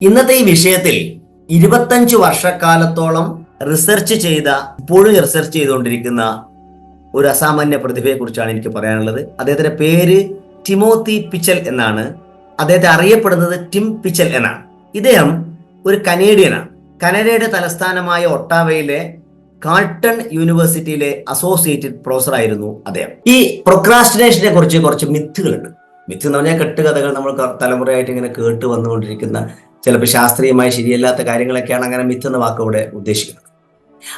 ഇന്നത്തെ ഈ വിഷയത്തിൽ ഇരുപത്തഞ്ച് വർഷക്കാലത്തോളം റിസർച്ച് ചെയ്ത ഇപ്പോഴും റിസർച്ച് ചെയ്തുകൊണ്ടിരിക്കുന്ന ഒരു അസാമാന്യ പ്രതിഭയെക്കുറിച്ചാണ് എനിക്ക് പറയാനുള്ളത്. അദ്ദേഹത്തിന്റെ പേര് ടിമോത്തി പിച്ചൽ എന്നാണ്. അദ്ദേഹത്തെ അറിയപ്പെടുന്നത് ടിം പിച്ചൽ എന്നാണ്. ഇദ്ദേഹം ഒരു കനേഡിയനാണ്. കനഡയുടെ തലസ്ഥാനമായ ഒട്ടാവയിലെ കാൾട്ടൺ യൂണിവേഴ്സിറ്റിയിലെ അസോസിയേറ്റഡ് പ്രൊഫസർ ആയിരുന്നു അദ്ദേഹം. ഈ പ്രൊക്രാസ്റ്റിനേഷനെ കുറിച്ച് കുറച്ച് മിത്തുകളുണ്ട് മിത്ത് എന്ന് പറഞ്ഞാൽ കെട്ടുകഥകൾ നമ്മൾ തലമുറയായിട്ട് ഇങ്ങനെ കേട്ട് വന്നുകൊണ്ടിരിക്കുന്ന ചിലപ്പോൾ ശാസ്ത്രീയമായി ശരിയല്ലാത്ത കാര്യങ്ങളൊക്കെയാണ് അങ്ങനെ മിത്ത് എന്ന വാക്ക് ഇവിടെ ഉദ്ദേശിക്കുന്നത്.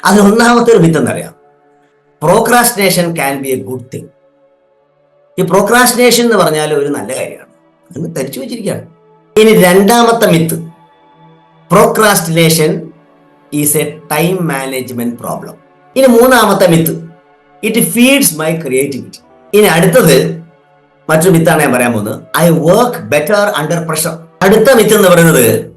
അതിൽ ഒന്നാമത്തെ ഒരു മിത്ത് എന്നറിയാം. Procrastination can be a good thing ഈ പ്രോക്രാസ്റ്റിനേഷൻ എന്ന് പറഞ്ഞാൽ ഒരു നല്ല കാര്യമാണ്. എന്ന് ധരിച്ചു വെച്ചിരിക്കുകയാണ്. ഇനി രണ്ടാമത്തെ myth procrastination is a time management problem ഇനി മൂന്നാമത്തെ myth it feeds my creativity ഇനി അടുത്തത് മറ്റൊരു മിത്താണ് ഞാൻ പറയാൻ പോകുന്നത്. I work better under pressure അടുത്ത മിത്ത് എന്ന് പറയുന്നത്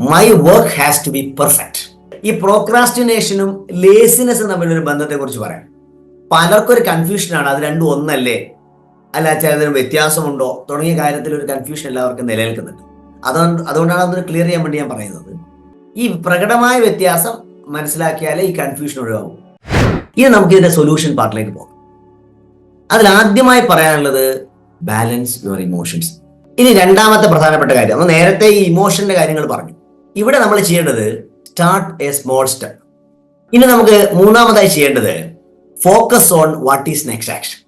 my work has to be perfect ഈ പ്രോക്രാസ്റ്റിനേഷനും ലേസിനെസ്സും തമ്മിലൊരു ബന്ധത്തെ കുറിച്ച് പറയാം. പലർക്കും ഒരു കൺഫ്യൂഷനാണ് അത് രണ്ടും ഒന്നല്ലേ? അല്ല ചിലതിന് വ്യത്യാസമുണ്ടോ? തുടങ്ങിയ കാര്യത്തിൽ ഒരു കൺഫ്യൂഷൻ എല്ലാവർക്കും നിലനിൽക്കുന്നുണ്ട്. അതുകൊണ്ട് അതുകൊണ്ടാണ് അതൊന്ന് ക്ലിയർ ചെയ്യാൻ വേണ്ടി ഞാൻ പറയുന്നത്. ഈ പ്രകടമായ വ്യത്യാസം മനസ്സിലാക്കിയാലേ ഈ കൺഫ്യൂഷൻ ഒഴിവാകും. ഇനി നമുക്ക് ഇതിന്റെ സൊല്യൂഷൻ പാർട്ടിലേക്ക് പോകാം. അതിൽ ആദ്യമായി പറയാനുള്ളത് ബാലൻസ് യുവർ ഇമോഷൻസ് ഇനി രണ്ടാമത്തെ പ്രധാനപ്പെട്ട കാര്യം. നമ്മൾ നേരത്തെ ഈ ഇമോഷന്റെ കാര്യങ്ങൾ പറഞ്ഞു. ഇവിടെ നമ്മൾ ചെയ്യേണ്ടത് സ്റ്റാർട്ട് എ സ്മോൾ സ്റ്റെപ്പ് ഇനി നമുക്ക് മൂന്നാമതായി ചെയ്യേണ്ടത് focus on what is next action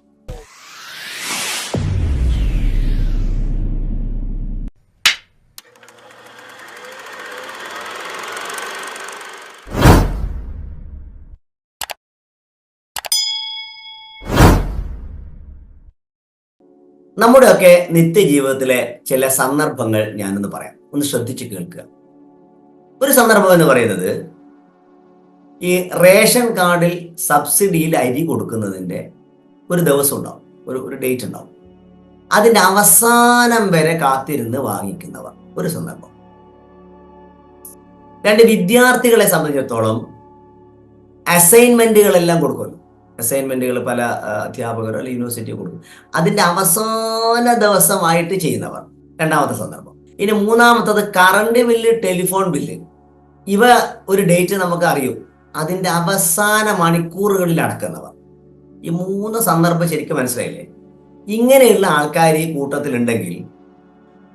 നമ്മുടെയൊക്കെ നിത്യജീവിതത്തിലെ ചില സന്ദർഭങ്ങൾ ഞാനൊന്ന് പറയാം. ഒന്ന് ശ്രദ്ധിച്ച് കേൾക്കുക. ഒരു സന്ദർഭം എന്ന് പറയുന്നത് ഈ റേഷൻ കാർഡിൽ സബ്സിഡിയിൽ അരി കൊടുക്കുന്നതിന്റെ ഒരു ദിവസം ഉണ്ടാവും. ഒരു ഒരു ഡേറ്റ് ഉണ്ടാവും. അതിന്റെ അവസാനം വരെ കാത്തിരുന്ന് വാങ്ങിക്കുന്നവർ. ഒരു സന്ദർഭം. രണ്ട് വിദ്യാർത്ഥികളെ സംബന്ധിച്ചിടത്തോളം അസൈൻമെന്റുകളെല്ലാം കൊടുക്കുമല്ലോ. അസൈൻമെന്റുകൾ പല അധ്യാപകരോ അല്ലെങ്കിൽ യൂണിവേഴ്സിറ്റി കൊടുക്കും. അതിന്റെ അവസാന ദിവസമായിട്ട് ചെയ്യുന്നവർ. രണ്ടാമത്തെ സന്ദർഭം. ഇനി മൂന്നാമത്തത് കറണ്ട് ബില്ല് ടെലിഫോൺ ബില്ല് ഇവ ഒരു ഡേറ്റ് നമുക്ക് അറിയൂ. അതിന്റെ അവസാന മണിക്കൂറുകളിൽ അടക്കുന്നവർ. ഈ മൂന്ന് സന്ദർഭം ശരിക്കും മനസ്സിലായില്ലേ? ഇങ്ങനെയുള്ള ആൾക്കാർ ഈ കൂട്ടത്തിലുണ്ടെങ്കിൽ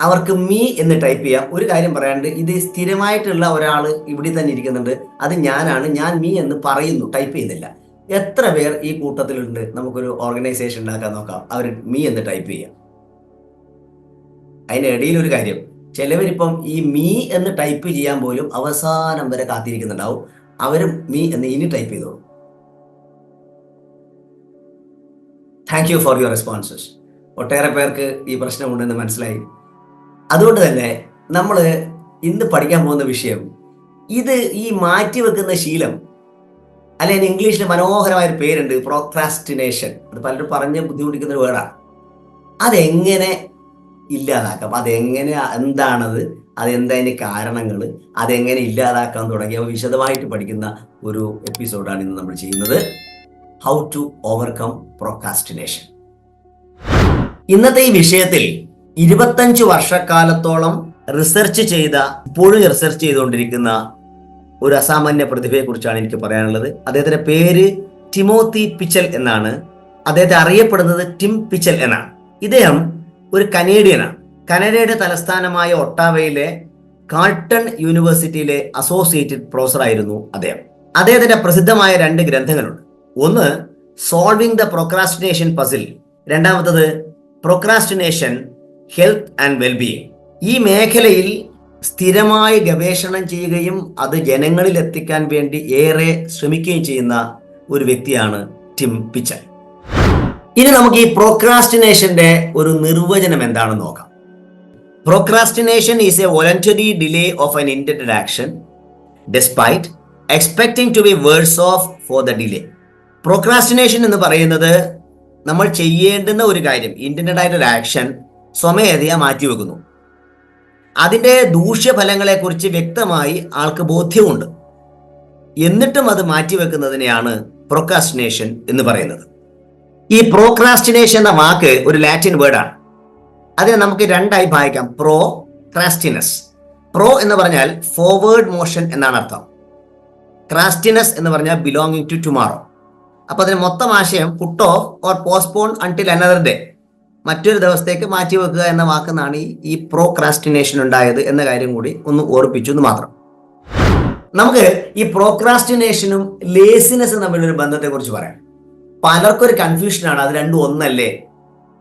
അവർക്ക് മീ എന്ന് ടൈപ്പ് ചെയ്യാം. ഒരു കാര്യം പറയാണ്ട് ഇത് സ്ഥിരമായിട്ടുള്ള ഒരാൾ ഇവിടെ തന്നെ ഇരിക്കുന്നുണ്ട്. അത് ഞാനാണ്. ഞാൻ മീ എന്ന് പറയുന്നു. ടൈപ്പ് ചെയ്യുന്നില്ല. എത്ര പേർ ഈ കൂട്ടത്തിലുണ്ട്? നമുക്കൊരു ഓർഗനൈസേഷൻ ഉണ്ടാക്കാൻ നോക്കാം. അവർ മീ എന്ന് ടൈപ്പ് ചെയ്യാം. അതിന്റെ ഇടയിൽ ഒരു കാര്യം. ചിലവരിപ്പം ഈ മീ എന്ന് ടൈപ്പ് ചെയ്യാൻ പോലും അവസാനം വരെ കാത്തിരിക്കുന്നുണ്ടാവും. അവരും മീ എന്ന് ഇനി ടൈപ്പ് ചെയ്തു thank you for your responses ഒട്ടേറെ പേർക്ക് ഈ പ്രശ്നമുണ്ടെന്ന് മനസ്സിലായി. അതുകൊണ്ട് തന്നെ നമ്മൾ ഇന്ന് പഠിക്കാൻ പോകുന്ന വിഷയം ഇത് ഈ മാറ്റി വെക്കുന്ന ശീലം അല്ലെങ്കിൽ ഇംഗ്ലീഷിൽ മനോഹരമായ ഒരു പേരുണ്ട് പ്രോക്രാസ്റ്റിനേഷൻ അത് പലരും പറഞ്ഞ് ബുദ്ധിമുട്ടിക്കുന്ന ഒരു വേർഡാണ് അതെങ്ങനെ ഇല്ലാതാക്കാം? അതെങ്ങനെ എന്താണത്? അതെന്തതിന്റെ കാരണങ്ങൾ അതെങ്ങനെ ഇല്ലാതാക്കാം തുടങ്ങിയവ വിശദമായിട്ട് പഠിക്കുന്ന ഒരു എപ്പിസോഡാണ് ഇന്ന് നമ്മൾ ചെയ്യുന്നത്. ഹൗ ടു ഓവർകം പ്രോക്രാസ്റ്റിനേഷൻ ഇന്നത്തെ ഈ വിഷയത്തിൽ ഇരുപത്തഞ്ച് വർഷക്കാലത്തോളം റിസർച്ച് ചെയ്ത ഇപ്പോഴും റിസർച്ച് ചെയ്തുകൊണ്ടിരിക്കുന്ന ഒരു അസാമാന്യ പ്രതിഭയെക്കുറിച്ചാണ് എനിക്ക് പറയാനുള്ളത്. അദ്ദേഹത്തിന്റെ പേര് ടിമോത്തി പിച്ചൽ എന്നാണ്. അദ്ദേഹത്തെ അറിയപ്പെടുന്നത് ടിം പിച്ചൽ എന്നാണ്. ഇദ്ദേഹം ഒരു കനേഡിയനാണ്. കനഡയുടെ തലസ്ഥാനമായ ഒട്ടാവയിലെ കാൾട്ടൺ യൂണിവേഴ്സിറ്റിയിലെ അസോസിയേറ്റഡ് പ്രൊഫസർ ആയിരുന്നു അദ്ദേഹം. അദ്ദേഹത്തിന്റെ പ്രസിദ്ധമായ രണ്ട് ഗ്രന്ഥങ്ങളുണ്ട്. ഒന്ന് സോൾവിംഗ് ദ പ്രൊക്രാസ്റ്റിനേഷൻ പസിൽ. രണ്ടാമത്തത് പ്രൊക്രാസ്റ്റിനേഷൻ ഹെൽത്ത് ആൻഡ് വെൽബീയിങ്. ഈ മേഖലയിൽ സ്ഥിരമായി ഗവേഷണം ചെയ്യുകയും അത് ജനങ്ങളിൽ എത്തിക്കാൻ വേണ്ടി ഏറെ ശ്രമിക്കുകയും ചെയ്യുന്ന ഒരു വ്യക്തിയാണ് ടിം പിച്ചർ ഇനി നമുക്ക് ഈ പ്രോക്രാസ്റ്റിനേഷന്റെ ഒരു നിർവചനം എന്താണെന്ന് നോക്കാം. Procrastination is a voluntary delay of an intended action despite expecting to be worse off for the delay procrastination എന്ന് പറയുന്നത് നമ്മൾ ചെയ്യേണ്ടുന്ന ഒരു കാര്യം ഇന്റൻഡഡ് ആയിട്ടൊരു ആക്ഷൻ സ്വമേധയാ മാറ്റിവെക്കുന്നു. അതിന്റെ ദൂഷ്യഫലങ്ങളെക്കുറിച്ച് വ്യക്തമായി ആൾക്ക് ബോധ്യമുണ്ട്. എന്നിട്ടും അത് മാറ്റിവെക്കുന്നതിനെയാണ് പ്രൊക്കാസ്റ്റിനേഷൻ എന്ന് പറയുന്നത്. ഈ പ്രോക്രാസ്റ്റിനേഷൻ എന്ന വാക്ക് ഒരു ലാറ്റിൻ വേർഡാണ് അതിനെ നമുക്ക് രണ്ടായി ഭാഗിക്കാം. പ്രോ ക്രാസ്റ്റിനസ് പ്രോ എന്ന് പറഞ്ഞാൽ ഫോർവേഡ് മോഷൻ എന്നാണ് അർത്ഥം. ക്രാസ്റ്റിനസ് എന്ന് പറഞ്ഞാൽ ബിലോങ്ങിങ് ടു ടുമാറോ അപ്പൊ അതിന് മൊത്തം ആശയം put off or postpone until another day മറ്റൊരു ദിവസത്തേക്ക് മാറ്റി വെക്കുക എന്ന വാക്കെന്നാണ് ഈ പ്രോക്രാസ്റ്റിനേഷൻ ഉണ്ടായത് എന്ന കാര്യം കൂടി ഒന്ന് ഓർപ്പിച്ചു എന്ന് മാത്രം. നമുക്ക് ഈ പ്രോക്രാസ്റ്റിനേഷനും ലേസിനെസ്സും തമ്മിലൊരു ബന്ധത്തെക്കുറിച്ച് പറയാം. പലർക്കും ഒരു കൺഫ്യൂഷനാണ് അത് രണ്ടും ഒന്നല്ലേ?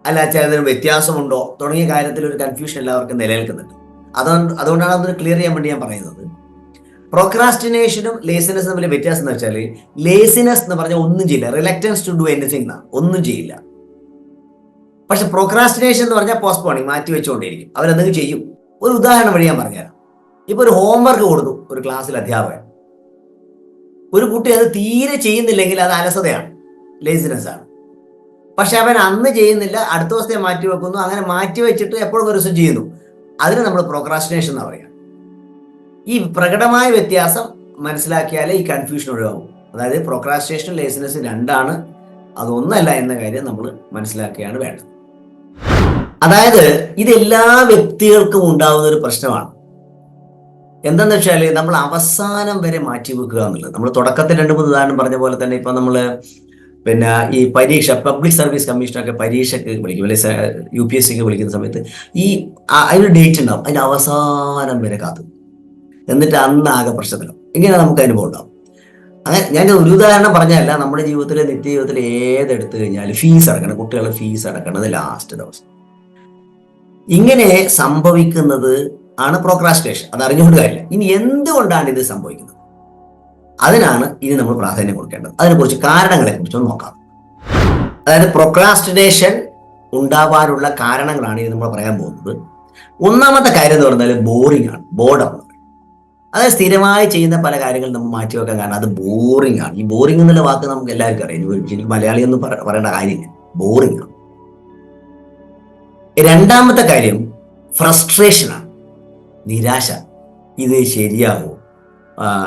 അല്ല ചിലതിന് വ്യത്യാസമുണ്ടോ? തുടങ്ങിയ കാര്യത്തിൽ ഒരു കൺഫ്യൂഷൻ എല്ലാവർക്കും നിലനിൽക്കുന്നുണ്ട്. അതുകൊണ്ട് അതുകൊണ്ടാണ് അതൊന്ന് ക്ലിയർ ചെയ്യാൻ വേണ്ടി ഞാൻ പറയുന്നത്. പ്രോക്രാസ്റ്റിനേഷനും ലേസിനെസ് തമ്മിൽ വ്യത്യാസം എന്ന് വെച്ചാൽ ലേസിനെസ് എന്ന് പറഞ്ഞാൽ ഒന്നും ചെയ്യില്ല. റിലക്റ്റൻസ് ടു ഡു എനിത്തിങ് ഒന്നും ചെയ്യില്ല. പക്ഷെ പ്രോക്രാസ്റ്റിനേഷൻ എന്ന് പറഞ്ഞാൽ പോസ്റ്റ്പോണിങ് മാറ്റി വെച്ചുകൊണ്ടിരിക്കും. അവരെന്തെങ്കിലും ചെയ്യും. ഒരു ഉദാഹരണം വഴി ഞാൻ പറഞ്ഞുതരാം. ഇപ്പൊ ഒരു ഹോംവർക്ക് കൊടുത്തു ഒരു ക്ലാസ്സിൽ അധ്യാപകൻ. ഒരു കുട്ടി അത് തീരെ ചെയ്യുന്നില്ലെങ്കിൽ അത് അലസതയാണ് ലേസിനെസ് ആണ്. പക്ഷെ അവൻ അന്ന് ചെയ്യുന്നില്ല അടുത്ത ദിവസത്തെ മാറ്റി വെക്കുന്നു അങ്ങനെ മാറ്റി വെച്ചിട്ട് എപ്പോഴും ഒരു ദിവസം ചെയ്യുന്നു. അതിന് നമ്മൾ പ്രോക്രാസ്റ്റിനേഷൻ എന്ന് പറയാം ഈ പ്രകടമായ വ്യത്യാസം മനസ്സിലാക്കിയാലേ ഈ കൺഫ്യൂഷൻ ഒഴിവാകും. അതായത് പ്രോക്രാസ്റ്റിനേഷൻ ലേസിനെസ് രണ്ടാണ്. അതൊന്നല്ല എന്ന കാര്യം നമ്മൾ മനസ്സിലാക്കുകയാണ് വേണ്ടത്. അതായത് ഇത് എല്ലാ വ്യക്തികൾക്കും ഉണ്ടാകുന്ന ഒരു പ്രശ്നമാണ്. എന്തെന്ന് വെച്ചാൽ നമ്മൾ അവസാനം വരെ മാറ്റി വെക്കുക എന്നുള്ളത്. നമ്മൾ തുടക്കത്തിൽ രണ്ട് മൂന്ന് ഉദാഹരണം പറഞ്ഞ പോലെ തന്നെ ഇപ്പൊ നമ്മൾ പിന്നെ ഈ പരീക്ഷ പബ്ലിക് സർവീസ് കമ്മീഷനൊക്കെ പരീക്ഷയ്ക്ക് വിളിക്കും അല്ലെങ്കിൽ യു പി എസ് സിക്ക് വിളിക്കുന്ന സമയത്ത് ഈ അതിന് ഡേറ്റ് ഉണ്ടാവും. അതിന് അവസാനം വരെ കാത്തു. എന്നിട്ട് അന്ന് ആകെ പ്രശ്നത്തിലാവും. ഇങ്ങനെ നമുക്ക് അനുഭവം ഉണ്ടാവും. അങ്ങനെ ഞാൻ ഒരു ഉദാഹരണം പറഞ്ഞല്ല നമ്മുടെ ജീവിതത്തിലെ നിത്യ ജീവിതത്തിൽ ഏതെടുത്തു കഴിഞ്ഞാൽ ഫീസ് അടക്കണം. കുട്ടികളുടെ ഫീസ് അടക്കണത് ലാസ്റ്റ് ദിവസം. ഇങ്ങനെ സംഭവിക്കുന്നത് ആണ് പ്രോക്രാസ്റ്റേഷൻ അത് അറിഞ്ഞുകൊണ്ട് കാര്യമില്ല. ഇനി എന്തുകൊണ്ടാണ് ഇത് സംഭവിക്കുന്നത്? അതിനാണ് ഇനി നമ്മൾ പ്രാധാന്യം കൊടുക്കേണ്ടത്. അതിനെക്കുറിച്ച് കാരണങ്ങളെ കുറിച്ചൊന്ന് നോക്കാം. അതായത് പ്രൊക്രാസ്റ്റിനേഷൻ ഉണ്ടാവാനുള്ള കാരണങ്ങളാണ് ഇനി നമ്മൾ പറയാൻ പോകുന്നത്. ഒന്നാമത്തെ കാര്യം എന്ന് പറഞ്ഞാൽ ബോറിംഗ് ആണ്. ബോർഡാണ് അതായത് സ്ഥിരമായി ചെയ്യുന്ന പല കാര്യങ്ങളും നമ്മൾ മാറ്റിവെക്കാൻ കാരണം അത് ബോറിംഗ് ആണ്. ഈ ബോറിംഗ് എന്നുള്ള വാക്ക് നമുക്ക് എല്ലാവർക്കും അറിയാം. ഇനി മലയാളി ഒന്നും പറ- പറയേണ്ട കാര്യമില്ല. ബോറിംഗ് ആണ്. രണ്ടാമത്തെ കാര്യം ഫ്രസ്ട്രേഷൻ ആണ്. നിരാശ. ഇത് ശരിയാവോ?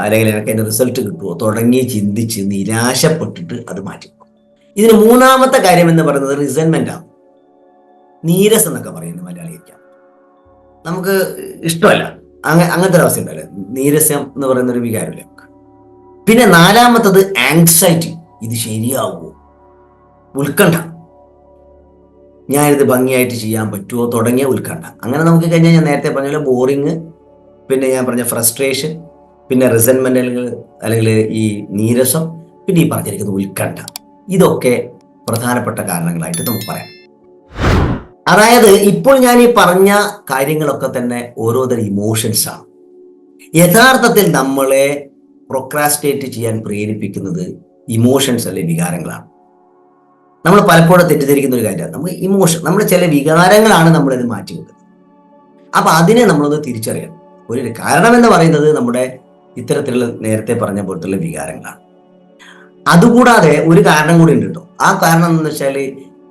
അല്ലെങ്കിൽ എനിക്ക് അതിന്റെ റിസൾട്ട് കിട്ടുമോ തുടങ്ങി ചിന്തിച്ച് നിരാശപ്പെട്ടിട്ട് അത് മാറ്റി ഇതിന് മൂന്നാമത്തെ കാര്യം എന്ന് പറയുന്നത് റിസൻമെന്റ് ആണ്. നീരസ് എന്നൊക്കെ പറയുന്നത് മലയാളിക്കാം നമുക്ക് ഇഷ്ടമല്ല. അങ്ങ അങ്ങനത്തെ ഒരു അവസ്ഥ നീരസ്യം എന്ന് പറയുന്ന ഒരു വികാരമില്ല നമുക്ക്? പിന്നെ നാലാമത്തത് ആങ്സൈറ്റി ഇത് ശരിയാവുമോ ഉത്കണ്ഠ. ഞാനിത് ഭംഗിയായിട്ട് ചെയ്യാൻ പറ്റുമോ തുടങ്ങിയ ഉത്കണ്ഠ. അങ്ങനെ നമുക്ക് കഴിഞ്ഞാൽ ഞാൻ നേരത്തെ പറഞ്ഞ ബോറിങ് പിന്നെ ഞാൻ പറഞ്ഞ ഫ്രസ്ട്രേഷൻ പിന്നെ റിസൻമെന്റ് അല്ലെങ്കിൽ അല്ലെങ്കിൽ ഈ നീരസം പിന്നെ ഈ പറഞ്ഞിരിക്കുന്ന ഉത്കണ്ഠ. ഇതൊക്കെ പ്രധാനപ്പെട്ട കാരണങ്ങളായിട്ട് നമുക്ക് പറയാം. അതായത് ഇപ്പോൾ ഞാൻ ഈ പറഞ്ഞ കാര്യങ്ങളൊക്കെ തന്നെ ഓരോരുത്തർ ഇമോഷൻസ് ആണ്. യഥാർത്ഥത്തിൽ നമ്മളെ പ്രൊക്രാസ്റ്റേറ്റ് ചെയ്യാൻ പ്രേരിപ്പിക്കുന്നത് ഇമോഷൻസ് അല്ലെ വികാരങ്ങളാണ്. നമ്മൾ പലപ്പോഴും തെറ്റിദ്ധരിക്കുന്ന ഒരു കാര്യമാണ്. നമ്മൾ ഇമോഷൻ നമ്മുടെ ചില വികാരങ്ങളാണ് നമ്മളിത് മാറ്റി വെക്കുന്നത്. അപ്പൊ അതിനെ നമ്മളൊന്ന് തിരിച്ചറിയണം. ഒരു കാരണം എന്ന് പറയുന്നത് നമ്മുടെ ഇത്തരത്തിലുള്ള നേരത്തെ പറഞ്ഞ പോലത്തുള്ള വികാരങ്ങളാണ്. അതുകൂടാതെ ഒരു കാരണം കൂടി ഉണ്ട് കേട്ടോ. ആ കാരണം എന്ന് വെച്ചാൽ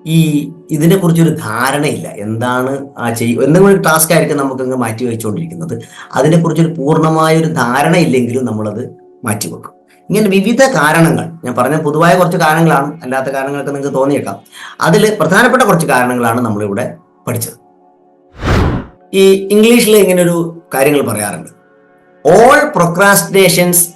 ഈ ഇതിനെ കുറിച്ചൊരു ധാരണയില്ല. എന്താണ് ആ ചെയ്യും എന്തെങ്കിലും ഒരു ടാസ്ക് ആയിരിക്കും നമുക്ക് അങ്ങ് മാറ്റി വെച്ചുകൊണ്ടിരിക്കുന്നത് അതിനെക്കുറിച്ചൊരു പൂർണമായ ഒരു ധാരണ ഇല്ലെങ്കിലും നമ്മളത് മാറ്റിവെക്കും ഇങ്ങനെ വിവിധ കാരണങ്ങൾ ഞാൻ പറഞ്ഞ പൊതുവായ കുറച്ച് കാരണങ്ങളാണ് അല്ലാത്ത കാരണങ്ങളൊക്കെ നിങ്ങൾക്ക് തോന്നിയേക്കാം. അതിൽ പ്രധാനപ്പെട്ട കുറച്ച് കാരണങ്ങളാണ് നമ്മളിവിടെ പഠിച്ചത്. ഈ ഇംഗ്ലീഷിൽ ഇങ്ങനെ ഒരു കാര്യങ്ങൾ പറയാറുണ്ട്. All procrastinations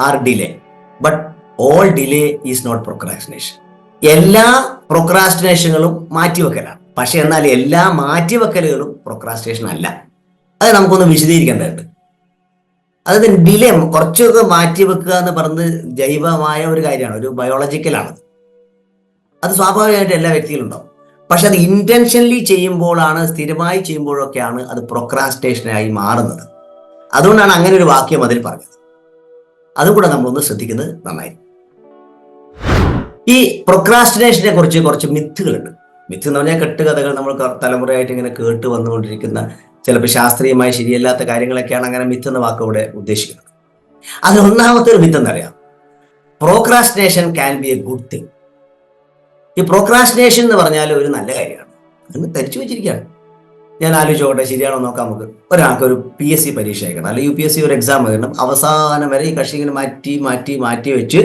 are delay but all delay is not procrastination എല്ലാ പ്രൊക്രാസ്റ്റിനേഷനുകളും മാറ്റിവെക്കലാണ്. പക്ഷെ എന്നാൽ എല്ലാ മാറ്റിവെക്കലുകളും പ്രൊക്രാസ്റ്റിനേഷൻ അല്ല. അത് നമുക്കൊന്ന് വിശദീകരിക്കേണ്ടതുണ്ട്. അതായത് ഡിലേ കുറച്ചൊക്കെ മാറ്റിവെക്കുക എന്ന് പറയുന്നത് ജൈവമായ ഒരു കാര്യമാണ്. ഒരു ബയോളജിക്കലാണ് അത്. സ്വാഭാവികമായിട്ട് എല്ലാ വ്യക്തിയിലും ഉണ്ടാവും. പക്ഷെ അത് ഇന്റൻഷനലി ചെയ്യുമ്പോഴാണ് സ്ഥിരമായി ചെയ്യുമ്പോഴൊക്കെയാണ് അത് പ്രൊക്രാസ്റ്റേഷനായി മാറുന്നത്. അതുകൊണ്ടാണ് അങ്ങനെ ഒരു വാക്യം അതിൽ പറഞ്ഞത്. അതും കൂടെ നമ്മളൊന്ന് ശ്രദ്ധിക്കുന്നത് നന്നായി. ഈ പ്രൊക്രാസ്റ്റിനേഷനെ കുറിച്ച് കുറച്ച് മിത്തുകളുണ്ട് മിത്ത് എന്ന് പറഞ്ഞാൽ കെട്ടുകഥകൾ നമ്മൾ തലമുറയായിട്ട് ഇങ്ങനെ കേട്ട് വന്നുകൊണ്ടിരിക്കുന്ന ചിലപ്പോൾ ശാസ്ത്രീയമായി ശരിയല്ലാത്ത കാര്യങ്ങളൊക്കെയാണ് അങ്ങനെ മിത്ത് എന്ന വാക്ക് ഇവിടെ ഉദ്ദേശിക്കുന്നത്. അത് ഒന്നാമത്തെ ഒരു മിത്ത് എന്നറിയാം. Procrastination can be a good thing ഈ പ്രോക്രാസ്റ്റിനേഷൻ എന്ന് പറഞ്ഞാൽ ഒരു നല്ല കാര്യമാണ്. അങ്ങ് ധരിച്ചു വെച്ചിരിക്കുകയാണ്. ഞാൻ ആലോചിച്ചോട്ടെ ശരിയാണോ നോക്കാം നമുക്ക്. ഒരാൾക്ക് ഒരു പി എസ് സി പരീക്ഷ അയക്കണം അല്ലെങ്കിൽ യു പി എസ് സി ഒരു എക്സാം എഴുതണം. അവസാനം വരെ ഈ കക്ഷി ഇങ്ങനെ മാറ്റി മാറ്റി മാറ്റി വെച്ച്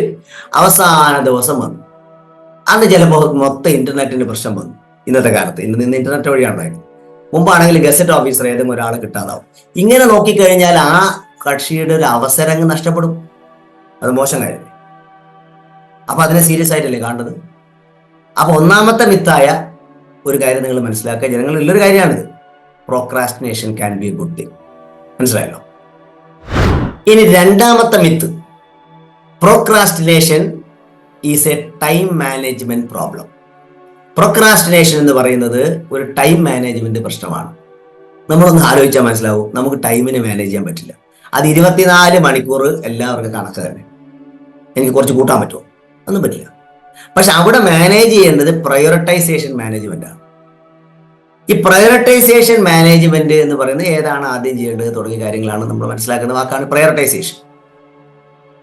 അവസാന ദിവസം വന്നു. അന്ന് ചിലപ്പോൾ മൊത്തം ഇന്റർനെറ്റിന്റെ പ്രശ്നം വന്നു ഇന്നത്തെ കാലത്ത്. ഇന്ന് നിന്ന് ഇന്റർനെറ്റ് വഴിയാണ് മുമ്പാണെങ്കിൽ ഗസറ്റ് ഓഫീസർ ഏതെങ്കിലും ഒരാൾ കിട്ടാതാവും. ഇങ്ങനെ നോക്കിക്കഴിഞ്ഞാൽ ആ കക്ഷിയുടെ ഒരു അവസരം അങ്ങ് നഷ്ടപ്പെടും. അത് മോശം കാര്യമല്ലേ? അപ്പൊ അതിനെ സീരിയസ് ആയിട്ടല്ലേ കാണുന്നത്? അപ്പൊ ഒന്നാമത്തെ മിത്തായ ഒരു കാര്യം നിങ്ങൾ മനസ്സിലാക്കുക. ജനങ്ങൾ ഉള്ളൊരു കാര്യമാണിത് procrastination can be good thing മനസ്സിലായല്ലോ? ഇനി രണ്ടാമത്തെ myth. Procrastination is a time management problem procrastination എന്ന് പറയുന്നത് ഒരു ടൈം മാനേജ്മെന്റ് പ്രശ്നമാണ്. നമ്മളൊന്ന് ആലോചിച്ചാൽ മനസ്സിലാവും നമുക്ക് ടൈമിനെ മാനേജ് ചെയ്യാൻ പറ്റില്ല. അത് ഇരുപത്തിനാല് മണിക്കൂർ എല്ലാവർക്കും കണക്ക് തന്നെ. എനിക്ക് കുറച്ച് കൂട്ടാൻ പറ്റുമോ? ഒന്നും പറ്റില്ല. പക്ഷെ അവിടെ മാനേജ് ചെയ്യേണ്ടത് പ്രയോറിറ്റൈസേഷൻ മാനേജ്മെന്റ് ആണ്. ഈ പ്രയോറിറ്റൈസേഷൻ മാനേജ്മെന്റ് എന്ന് പറയുന്നത് ഏതാണ് ആദ്യം ചെയ്യേണ്ടത് തുടങ്ങിയ കാര്യങ്ങളാണ് നമ്മൾ മനസ്സിലാക്കുന്ന വാക്കാണ് പ്രയോറിറ്റൈസേഷൻ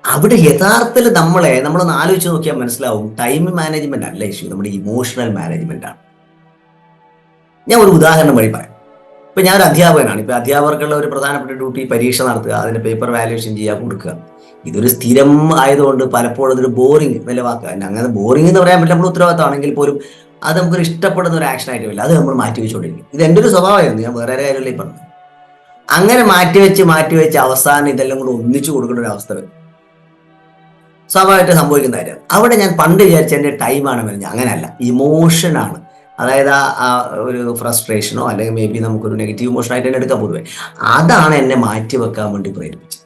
അവിടെ യഥാർത്ഥത്തിൽ നമ്മളെ നമ്മളൊന്ന് ആലോചിച്ച് നോക്കിയാൽ മനസ്സിലാവും ടൈം മാനേജ്മെന്റ് അല്ല ഇഷ്യൂ നമ്മുടെ ഇമോഷണൽ മാനേജ്മെന്റ് ആണ്. ഞാൻ ഒരു ഉദാഹരണം വഴി പറയാം. ഇപ്പൊ ഞാൻ ഒരു അധ്യാപകനാണ്. ഇപ്പൊ അധ്യാപകർക്കുള്ള ഒരു പ്രധാനപ്പെട്ട ഡ്യൂട്ടി പരീക്ഷ നടത്തുക അതിന്റെ പേപ്പർ വാല്യുവേഷൻ ചെയ്യുക കൊടുക്കുക. ഇതൊരു സ്ഥിരം ആയതുകൊണ്ട് പലപ്പോഴും അതൊരു ബോറിങ് വിലവാക്കുക അങ്ങനെ ബോറിംഗ് എന്ന് പറയാൻ പറ്റില്ല നമ്മൾ ഉത്തരവാദിത്തമാണെങ്കിൽ പോലും അത് നമുക്കൊരു ഇഷ്ടപ്പെടുന്ന ഒരു ആക്ഷൻ ആയിട്ട് വരില്ല. അത് നമ്മൾ മാറ്റി വെച്ചുകൊണ്ടിരിക്കും. ഇത് എന്റെ ഒരു സ്വഭാവമായിരുന്നു ഞാൻ വേറെ കാര്യമല്ല പറഞ്ഞത്. അങ്ങനെ മാറ്റിവെച്ച് മാറ്റിവെച്ച് അവസാനം ഇതെല്ലാം കൂടെ ഒന്നിച്ചു കൊടുക്കേണ്ട ഒരു അവസ്ഥ വരും. സ്വാഭാവികമായിട്ട് സംഭവിക്കുന്ന കാര്യം. അവിടെ ഞാൻ പണ്ട് വിചാരിച്ച എന്റെ ടൈമാണ് വരുന്നത് അങ്ങനെയല്ല. ഇമോഷനാണ് അതായത് ആ ഒരു ഫ്രസ്ട്രേഷനോ അല്ലെങ്കിൽ മേ ബി നമുക്കൊരു നെഗറ്റീവ് ഇമോഷൻ ആയിട്ട് തന്നെ എടുക്കാൻ പൊതുവെ അതാണ് എന്നെ മാറ്റി വെക്കാൻ വേണ്ടി പ്രേരിപ്പിച്ചത്.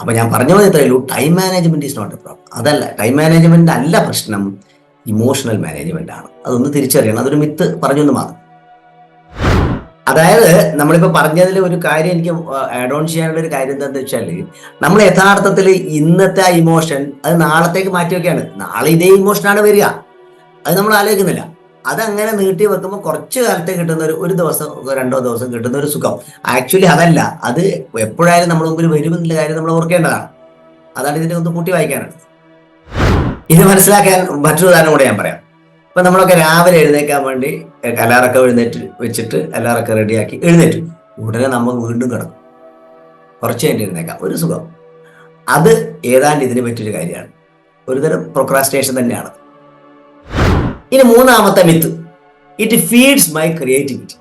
അപ്പൊ ഞാൻ പറഞ്ഞു ഉള്ളൂ. Time management is not a problem അതല്ല ടൈം മാനേജ്മെന്റ് അല്ല പ്രശ്നം. ഇമോഷണൽ മാനേജ്മെന്റ് ആണ്. അതൊന്ന് തിരിച്ചറിയണം. അതൊരു മിത്ത് പറഞ്ഞൊന്ന് മാത്രം. അതായത് നമ്മളിപ്പോ പറഞ്ഞതിൽ ഒരു കാര്യം എനിക്ക് ആഡ് ഓൺ ചെയ്യാനുള്ള ഒരു കാര്യം എന്താണെന്ന് വെച്ചാൽ നമ്മൾ യഥാർത്ഥത്തിൽ ഇന്നത്തെ ആ ഇമോഷൻ അത് നാളത്തേക്ക് മാറ്റി വെക്കുകയാണ് നാളെ ഇതേ ഇമോഷനാണ് വരിക. അത് നമ്മൾ ആലോചിക്കുന്നില്ല. അതങ്ങനെ നീട്ടി വെക്കുമ്പോൾ കുറച്ച് കാലത്തെ കിട്ടുന്ന ഒരു ഒരു ദിവസം രണ്ടോ ദിവസം കിട്ടുന്ന ഒരു സുഖം. ആക്ച്വലി അതല്ല. അത് എപ്പോഴായാലും നമ്മുടെ മുമ്പിൽ വരുമെന്നുള്ള കാര്യം നമ്മൾ ഓർക്കേണ്ടതാണ്. അതാണ് ഇതിനെ ഒന്ന് കൂട്ടി വായിക്കാനാണ്. ഇത് മനസ്സിലാക്കാൻ മറ്റൊരു ഉദാഹരണം കൂടെ ഞാൻ പറയാം. ഇപ്പൊ നമ്മളൊക്കെ രാവിലെ എഴുന്നേക്കാൻ വേണ്ടി അലാറൊക്കെ എഴുന്നേറ്റ് വെച്ചിട്ട് അലാറൊക്കെ റെഡിയാക്കി എഴുന്നേറ്റു. ഉടനെ നമ്മൾ വീണ്ടും കിടക്കും കുറച്ച് കഴിഞ്ഞ് എഴുന്നേക്കാം. ഒരു സുഖം. അത് ഏതാണ്ട് ഇതിന് പറ്റിയൊരു കാര്യമാണ്. ഒരുതരം പ്രൊക്രാസ്റ്റേഷൻ തന്നെയാണ്. ഇനി മൂന്നാമത്തെ myth it feeds my creativity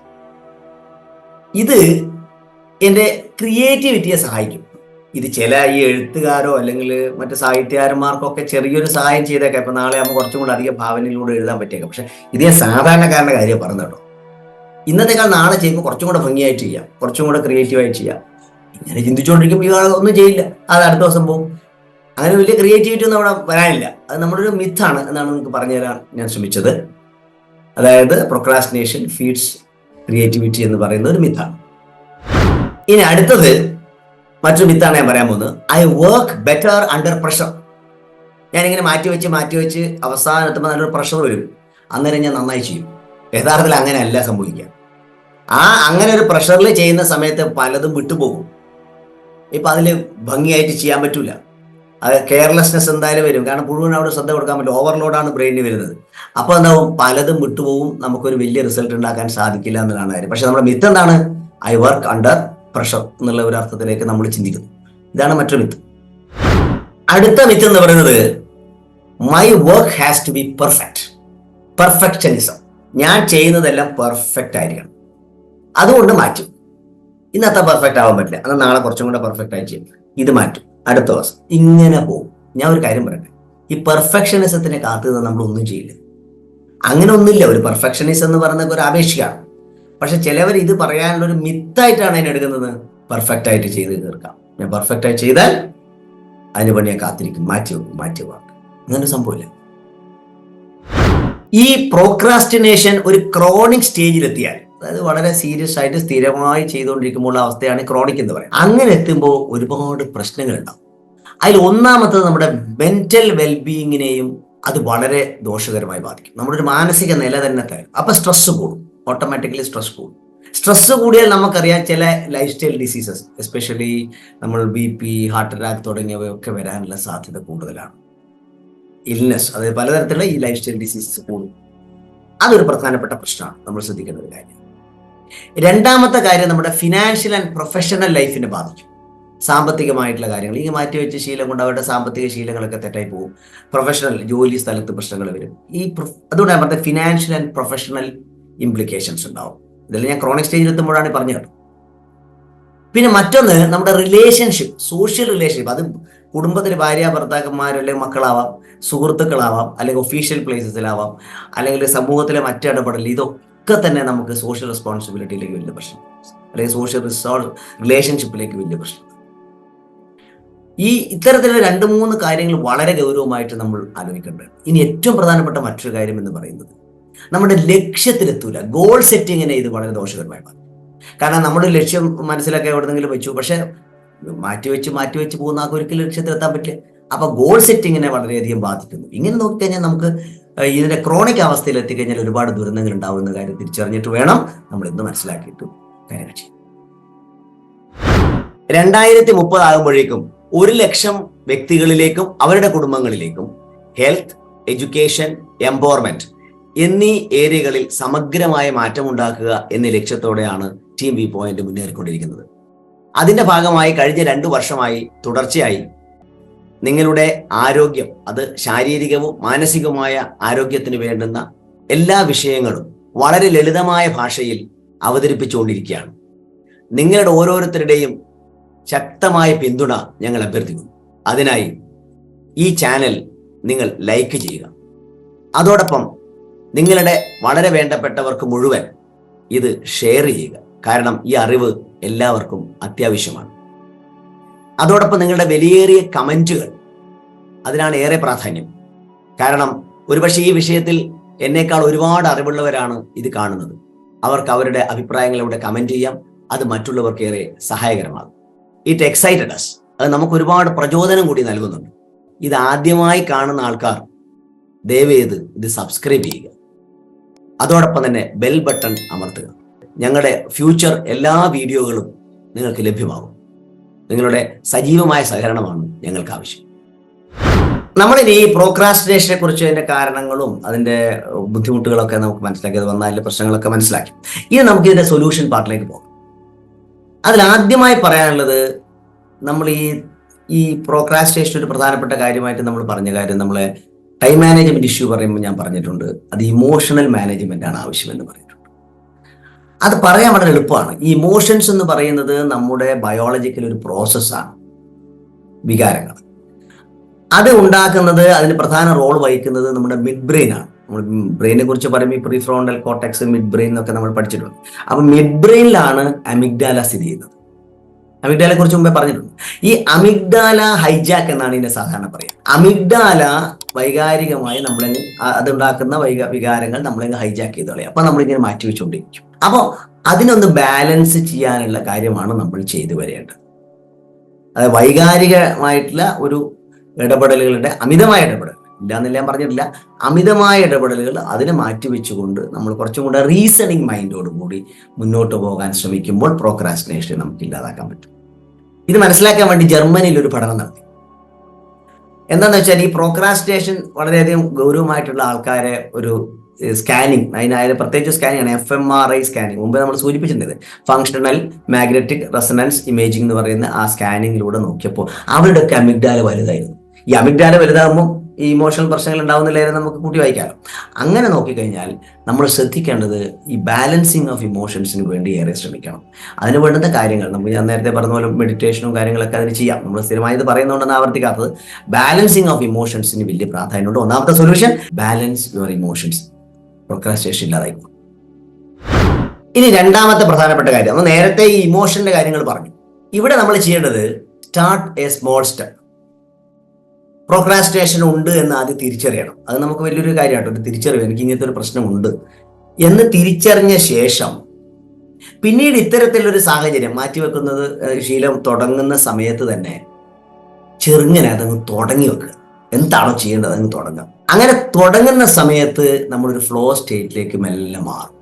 ഇത് എന്റെ ക്രിയേറ്റിവിറ്റിയെ സഹായിക്കും. ഇത് ചില ഈ എഴുത്തുകാരോ അല്ലെങ്കിൽ മറ്റ് സാഹിത്യകാരന്മാർക്കൊക്കെ ചെറിയൊരു സഹായം ചെയ്തേക്കാം. ഇപ്പൊ നാളെ ആകുമ്പോൾ കുറച്ചും കൂടെ അധികം ഭാവനയിലൂടെ എഴുതാൻ പറ്റിയേക്കാം. പക്ഷെ ഇത് ഞാൻ സാധാരണക്കാരന്റെ കാര്യം പറഞ്ഞു കേട്ടോ. ഇന്നത്തെക്കാൾ നാളെ ചെയ്യുമ്പോൾ കുറച്ചും കൂടെ ഭംഗിയായിട്ട് ചെയ്യാം. കുറച്ചും കൂടെ ക്രിയേറ്റീവായിട്ട് ചെയ്യാം. ഇങ്ങനെ ചിന്തിച്ചുകൊണ്ടിരിക്കുമ്പോൾ ഇയാൾ ഒന്നും ചെയ്യില്ല. അത് അടുത്ത ദിവസം പോകും അങ്ങനെ വലിയ ക്രിയേറ്റിവിറ്റി ഒന്നും അവിടെ വരാനില്ല. അത് നമ്മുടെ ഒരു മിത്താണ് എന്നാണ് നിങ്ങൾക്ക് പറഞ്ഞു തരാൻ ഞാൻ ശ്രമിച്ചത്. അതായത് പ്രൊക്രാസ്റ്റിനേഷൻ ഫീഡ്സ് ക്രിയേറ്റിവിറ്റി എന്ന് പറയുന്ന ഒരു മിത്താണ് ഇനി അടുത്തത് മറ്റൊരു മിത്താണ് ഞാൻ പറയാൻ പോകുന്നത്. I work better under pressure ഞാനിങ്ങനെ മാറ്റി വെച്ച് മാറ്റി വെച്ച് അവസാനം എത്തുമ്പോൾ നല്ലൊരു പ്രഷർ വരും. അന്നേരം ഞാൻ നന്നായി ചെയ്യും. യഥാർത്ഥത്തിൽ അങ്ങനെ അല്ല സംഭവിക്കുക. ആ അങ്ങനെ ഒരു പ്രഷറിൽ ചെയ്യുന്ന സമയത്ത് പലതും വിട്ടുപോകും. ഇപ്പം അതിൽ ഭംഗിയായിട്ട് ചെയ്യാൻ പറ്റൂല. അത് കെയർലെസ്നെസ് എന്തായാലും വരും. കാരണം മുഴുവൻ അവിടെ ശ്രദ്ധ കൊടുക്കാൻ പറ്റും ഓവർലോഡാണ് ബ്രെയിനിൽ വരുന്നത്. അപ്പോൾ എന്താവും? പലതും വിട്ടുപോകും. നമുക്കൊരു വലിയ റിസൾട്ട് ഉണ്ടാക്കാൻ സാധിക്കില്ല എന്നുള്ളതാണ് കാര്യം. പക്ഷെ നമ്മുടെ മിത്ത് എന്താണ്? ഐ വർക്ക് അണ്ടർ പ്രഷർ എന്നുള്ള ഒരു അർത്ഥത്തിലേക്ക് നമ്മൾ ചിന്തിക്കുന്നു. ഇതാണ് മറ്റൊരു മിത്ത് അടുത്ത മിത്ത് എന്ന് പറയുന്നത് my work has to be perfect perfectionism ഞാൻ ചെയ്യുന്നതെല്ലാം പെർഫെക്റ്റ് ആയിരിക്കണം. അതുകൊണ്ട് മാറ്റും. ഇന്നത്തെ പെർഫെക്റ്റ് ആവാൻ പറ്റില്ല. എന്നാൽ നാളെ കുറച്ചും കൂടെ പെർഫെക്റ്റ് ആയി ചെയ്യും. ഇത് മാറ്റും. അടുത്ത ദിവസം ഇങ്ങനെ പോകും. ഞാൻ ഒരു കാര്യം പറയട്ടെ. ഈ പെർഫെക്ഷനിസത്തിനെ കാത്തു നിന്ന് നമ്മൾ ഒന്നും ചെയ്യില്ല. അങ്ങനെ ഒന്നുമില്ല. ഒരു പെർഫെക്ഷനിസം എന്ന് പറയുന്നത് ഒരു ആപേക്ഷികമാണ്. പക്ഷെ ചിലവർ ഇത് പറയാനുള്ള ഒരു മിത്തായിട്ടാണ് അതിനെ എടുക്കുന്നത്. പെർഫെക്റ്റ് ആയിട്ട് ചെയ്ത് തീർക്കാം. ഞാൻ പെർഫെക്റ്റ് ആയി ചെയ്താൽ അതിന് പണി ഞാൻ കാത്തിരിക്കും. മാറ്റി വെക്കും മാറ്റി വെക്കും. അങ്ങനെ സംഭവമില്ല. ഈ പ്രോക്രാസ്റ്റിനേഷൻ ഒരു ക്രോണിക് സ്റ്റേജിലെത്തിയാൽ അതായത് വളരെ സീരിയസ് ആയിട്ട് സ്ഥിരമായി ചെയ്തുകൊണ്ടിരിക്കുമ്പോൾ അവസ്ഥയാണ് ക്രോണിക് എന്ന് പറയുന്നത്. അങ്ങനെ എത്തുമ്പോൾ ഒരുപാട് പ്രശ്നങ്ങൾ ഉണ്ടാവും അതിൽ ഒന്നാമത്തത് നമ്മുടെ മെന്റൽ വെൽബീയിങ്ങിനെയും അത് വളരെ ദോഷകരമായി ബാധിക്കും. നമ്മുടെ ഒരു മാനസിക നില തന്നെ തരും അപ്പൊ സ്ട്രെസ് കൂടും. ഓട്ടോമാറ്റിക്കലി സ്ട്രെസ് കൂടും സ്ട്രെസ് കൂടിയാൽ നമുക്കറിയാം ചില ലൈഫ് സ്റ്റൈൽ ഡിസീസസ് എസ്പെഷ്യലി നമ്മൾ ബി പി ഹാർട്ട് അറ്റാക്ക് തുടങ്ങിയവയൊക്കെ വരാനുള്ള സാധ്യത കൂടുതലാണ്. ഇൽനെസ് അതായത് പലതരത്തിലുള്ള ഈ ലൈഫ് സ്റ്റൈൽ ഡിസീസസ് കൂടും. അതൊരു പ്രധാനപ്പെട്ട പ്രശ്നമാണ്. നമ്മൾ ശ്രദ്ധിക്കേണ്ട ഒരു കാര്യം. രണ്ടാമത്തെ കാര്യം നമ്മുടെ ഫിനാൻഷ്യൽ ആൻഡ് പ്രൊഫഷണൽ ലൈഫിനെ ബാധിക്കും. സാമ്പത്തികമായിട്ടുള്ള കാര്യങ്ങൾ ഈ മാറ്റിവെച്ച ശീലം കൊണ്ട് അവരുടെ സാമ്പത്തിക ശീലങ്ങളൊക്കെ തെറ്റായി പോകും. പ്രൊഫഷണൽ ജോലി സ്ഥലത്ത് പ്രശ്നങ്ങൾ വരും. ഈ അതുകൊണ്ട് പറഞ്ഞത് ഫിനാൻഷ്യൽ ആൻഡ് പ്രൊഫഷണൽ ഇംപ്ലിക്കേഷൻസ് ഉണ്ടാവും. ഇതെല്ലാം ഞാൻ ക്രോണിക് സ്റ്റേജിൽ എത്തുമ്പോഴാണ് പറഞ്ഞു പിന്നെ മറ്റൊന്ന് നമ്മുടെ റിലേഷൻഷിപ്പ് സോഷ്യൽ റിലേഷൻഷിപ്പ് അത് കുടുംബത്തിൽ ഭാര്യ ഭർത്താക്കന്മാർ അല്ലെങ്കിൽ മക്കളാവാം സുഹൃത്തുക്കളാവാം അല്ലെങ്കിൽ ഒഫീഷ്യൽ പ്ലേസസിലാവാം അല്ലെങ്കിൽ സമൂഹത്തിലെ മറ്റിടപെടൽ ഇതൊക്കെ തന്നെ നമുക്ക് സോഷ്യൽ റെസ്പോൺസിബിലിറ്റിയിലേക്ക് വലിയ പ്രശ്നം. അല്ലെങ്കിൽ സോഷ്യൽ റിസോൾവ് റിലേഷൻഷിപ്പിലേക്ക് വലിയ പ്രശ്നം. ഈ ഇത്തരത്തിലുള്ള രണ്ട് മൂന്ന് കാര്യങ്ങൾ വളരെ ഗൗരവമായിട്ട് നമ്മൾ ആലോചിക്കേണ്ടത് ഇനി ഏറ്റവും പ്രധാനപ്പെട്ട മറ്റൊരു കാര്യം എന്ന് പറയുന്നത് നമ്മുടെ ലക്ഷ്യത്തിലെത്തൂല. ഗോൾ സെറ്റിങ്ങിനെ ഇത് വളരെ ദോഷകരമായി മാറും കാരണം നമ്മുടെ ലക്ഷ്യം മനസ്സിലൊക്കെ എവിടെന്നെങ്കിലും വെച്ചു. പക്ഷെ മാറ്റി വെച്ച് പോകുന്ന ആൾക്ക് ഒരിക്കലും ലക്ഷ്യത്തിലെത്താൻ പറ്റില്ല. അപ്പൊ ഗോൾ സെറ്റിങ്ങിനെ വളരെയധികം ബാധിക്കുന്നു. ഇങ്ങനെ നോക്കിക്കഴിഞ്ഞാൽ നമുക്ക് ഇതിന്റെ ക്രോണിക് അവസ്ഥയിൽ എത്തിക്കഴിഞ്ഞാൽ ഒരുപാട് ദുരന്തങ്ങൾ ഉണ്ടാവുന്ന കാര്യം തിരിച്ചറിഞ്ഞിട്ട് വേണം നമ്മൾ ഇന്ന് മനസ്സിലാക്കിയിട്ട് കാര്യങ്ങൾ രണ്ടായിരത്തി മുപ്പത് ആകുമ്പോഴേക്കും ഒരു ലക്ഷം വ്യക്തികളിലേക്കും അവരുടെ കുടുംബങ്ങളിലേക്കും ഹെൽത്ത് എഡ്യൂക്കേഷൻ എംപവർമെന്റ് എന്നീ ഏരിയകളിൽ സമഗ്രമായ മാറ്റമുണ്ടാക്കുക എന്ന ലക്ഷ്യത്തോടെയാണ് ടീം വി പോയിന്റ് മുന്നേറിക്കൊണ്ടിരിക്കുന്നത്. അതിന്റെ ഭാഗമായി കഴിഞ്ഞ രണ്ടു വർഷമായി തുടർച്ചയായി നിങ്ങളുടെ ആരോഗ്യം അത് ശാരീരികവും മാനസികവുമായ ആരോഗ്യത്തിന് വേണ്ടുന്ന എല്ലാ വിഷയങ്ങളും വളരെ ലളിതമായ ഭാഷയിൽ അവതരിപ്പിച്ചുകൊണ്ടിരിക്കുകയാണ്. നിങ്ങളുടെ ഓരോരുത്തരുടെയും ശക്തമായ പിന്തുണ ഞങ്ങൾ അഭ്യർത്ഥിക്കുന്നു. അതിനായി ഈ ചാനൽ നിങ്ങൾ ലൈക്ക് ചെയ്യുക. അതോടൊപ്പം നിങ്ങളുടെ വളരെ വേണ്ടപ്പെട്ടവർക്ക് മുഴുവൻ ഇത് ഷെയർ ചെയ്യുക. കാരണം ഈ അറിവ് എല്ലാവർക്കും അത്യാവശ്യമാണ്. അതോടൊപ്പം നിങ്ങളുടെ വിലയേറിയ കമന്റുകൾ അതിനാണ് ഏറെ പ്രാധാന്യം. കാരണം ഒരുപക്ഷെ ഈ വിഷയത്തിൽ എന്നേക്കാൾ ഒരുപാട് അറിവുള്ളവരാണ് ഇത് കാണുന്നത്. അവർക്ക് അവരുടെ അഭിപ്രായങ്ങൾ ഇവിടെ കമന്റ് ചെയ്യാം. അത് മറ്റുള്ളവർക്ക് ഏറെ സഹായകരമാകും. ഇറ്റ് എക്സൈറ്റഡ് അസ് അത് നമുക്ക് ഒരുപാട് പ്രചോദനം കൂടി നൽകുന്നുണ്ട്. ഇത് ആദ്യമായി കാണുന്ന ആൾക്കാർ ദയവേത് ഇത് സബ്സ്ക്രൈബ് ചെയ്യുക. അതോടൊപ്പം തന്നെ ബെൽ ബട്ടൺ അമർത്തുക. ഞങ്ങളുടെ ഫ്യൂച്ചർ എല്ലാ വീഡിയോകളും നിങ്ങൾക്ക് ലഭ്യമാകും. നിങ്ങളുടെ സജീവമായ സഹകരണമാണ് ഞങ്ങൾക്ക് ആവശ്യം. നമ്മളിനി ഈ പ്രോക്രാസ്റ്റിനേഷനെ കുറിച്ച് അതിന്റെ കാരണങ്ങളും അതിന്റെ ബുദ്ധിമുട്ടുകളൊക്കെ നമുക്ക് മനസ്സിലാക്കി. അത് വന്നതിന്റെ പ്രശ്നങ്ങളൊക്കെ മനസ്സിലാക്കി. ഇനി നമുക്ക് ഇതിന്റെ സൊല്യൂഷൻ പാർട്ടിലേക്ക് പോകാം. അതിൽ ആദ്യമായി പറയാനുള്ളത് നമ്മൾ ഈ ഈ പ്രോക്രാസ്റ്റിനേഷൻ ഒരു പ്രധാനപ്പെട്ട കാര്യമായിട്ട് നമ്മൾ പറഞ്ഞ കാര്യം നമ്മളെ ടൈം മാനേജ്മെന്റ് ഇഷ്യൂ പറയുമ്പോൾ ഞാൻ പറഞ്ഞിട്ടുണ്ട്. അത് ഇമോഷണൽ മാനേജ്മെന്റ് ആണ് ആവശ്യമെന്ന് പറഞ്ഞിട്ടുണ്ട്. അത് പറയാൻ വളരെ എളുപ്പമാണ്. ഈ ഇമോഷൻസ് എന്ന് പറയുന്നത് നമ്മുടെ ബയോളജിക്കൽ ഒരു പ്രോസസ്സാണ് വികാരങ്ങൾ. അത് ഉണ്ടാക്കുന്നത് അതിന് പ്രധാന റോൾ വഹിക്കുന്നത് നമ്മുടെ മിഡ് ബ്രെയിൻ ആണ്. നമ്മൾ ബ്രെയിനെ കുറിച്ച് പറയുമ്പോൾ prefrontal cortex midbrain എന്നൊക്കെ നമ്മൾ പഠിച്ചിട്ടുണ്ട്. അപ്പൊ മിഡ് ബ്രെയിനിലാണ് അമിഗ്ഡാല സ്ഥിതി ചെയ്യുന്നത്. അമിഗ്ഡാലെ കുറിച്ച് മുമ്പേ പറഞ്ഞിട്ടുണ്ട്. ഈ അമിഗ്ഡാല ഹൈജാക്ക് എന്നാണ് ഇതിനെ സാധാരണ പറയുക അമിഗ്ഡാല വൈകാരികമായി നമ്മളെ അതുണ്ടാക്കുന്ന വൈക വികാരങ്ങൾ നമ്മളെ ഹൈജാക്ക് ചെയ്ത് കളയും. അപ്പൊ നമ്മളിങ്ങനെ മാറ്റി വെച്ചുകൊണ്ടിരിക്കും അപ്പോൾ അതിനൊന്ന് ബാലൻസ് ചെയ്യാനുള്ള കാര്യമാണ് നമ്മൾ ചെയ്തു വരേണ്ടത്. അത് വൈകാരികമായിട്ടുള്ള ഒരു ഇടപെടലുകളുടെ അമിതമായ ഇടപെടൽ ഇല്ലാന്നില്ല ഞാൻ പറഞ്ഞിട്ടില്ല. അമിതമായ ഇടപെടലുകൾ അതിനെ മാറ്റി വെച്ചുകൊണ്ട് നമ്മൾ കുറച്ചും കൂടെ റീസണിങ് മൈൻഡോട് കൂടി മുന്നോട്ട് പോകാൻ ശ്രമിക്കുമ്പോൾ പ്രോക്രാസ്റ്റിനേഷൻ നമുക്ക് ഇല്ലാതാക്കാൻ പറ്റും. ഇത് മനസ്സിലാക്കാൻ വേണ്ടി ജർമ്മനിയിൽ ഒരു പഠനം നടത്തി. എന്താന്ന് വെച്ചാൽ ഈ പ്രോക്രാസ്റ്റിനേഷൻ വളരെയധികം ഗൗരവമായിട്ടുള്ള ആൾക്കാരെ ഒരു സ്കാനിങ് അതിനായ പ്രത്യേകിച്ച് സ്കാനിങ് ആണ് F M R I scanning മുമ്പ് നമ്മൾ സൂചിപ്പിച്ചിട്ടുണ്ട് ഫങ്ഷണൽ മാഗ്നറ്റിക് റെസണൻസ് ഇമേജിംഗ് എന്ന് പറയുന്ന ആ സ്കാനിങ്ങിലൂടെ നോക്കിയപ്പോൾ അവരുടെയൊക്കെ അമിഗ്ഡാല വലുതായിരുന്നു. ഈ അമിഗ്ഡാല വലുതാകുമ്പോൾ ഈ ഇമോഷണൽ പ്രശ്നങ്ങൾ ഉണ്ടാവുന്നില്ലായിരുന്നു നമുക്ക് കൂട്ടി വായിക്കാമല്ലോ അങ്ങനെ നോക്കിക്കഴിഞ്ഞാൽ നമ്മൾ ശ്രദ്ധിക്കേണ്ടത് ഈ ബാലൻസിങ് ഓഫ് ഇമോഷൻസിന് വേണ്ടി ഏറെ ശ്രമിക്കണം. അതിന് വേണ്ടുന്ന കാര്യങ്ങൾ നമ്മൾ ഞാൻ നേരത്തെ പറഞ്ഞ പോലെ മെഡിറ്റേഷനും കാര്യങ്ങളൊക്കെ അതിന് ചെയ്യാം. നമ്മൾ സ്ഥിരമായി ഇത് പറയുന്നതുകൊണ്ടാണ് ആവർത്തിക്കാത്തത്. ബാലൻസിങ് ഓഫ് ഇമോഷൻസിന് വലിയ പ്രാധാന്യമുണ്ട്. ഒന്നാമത്തെ solution balance your emotions procrastination ഇല്ലാതായിരിക്കും ഇനി രണ്ടാമത്തെ പ്രധാനപ്പെട്ട കാര്യം. നമ്മൾ നേരത്തെ ഈ ഇമോഷന്റെ കാര്യങ്ങൾ പറഞ്ഞു. ഇവിടെ നമ്മൾ ചെയ്യേണ്ടത് start a small step procrastination ഉണ്ട് എന്ന് ആദ്യം തിരിച്ചറിയണം. അത് നമുക്ക് വലിയൊരു കാര്യമാണ് ഒരു തിരിച്ചറിവ്. എനിക്ക് ഇങ്ങനത്തെ ഒരു പ്രശ്നമുണ്ട്. എന്ന് തിരിച്ചറിഞ്ഞ ശേഷം പിന്നീട് ഇത്തരത്തിലൊരു സാഹചര്യം മാറ്റിവെക്കുന്നത് ശീലം തുടങ്ങുന്ന സമയത്ത് തന്നെ ചെറുങ്ങനെ അതങ്ങ് തുടങ്ങി വെക്കുക. എന്താണോ ചെയ്യേണ്ടത് അതങ്ങ് തുടങ്ങാം അങ്ങനെ തുടങ്ങുന്ന സമയത്ത് നമ്മളൊരു ഫ്ലോ സ്റ്റേറ്റിലേക്ക് മെല്ലെ മാറും.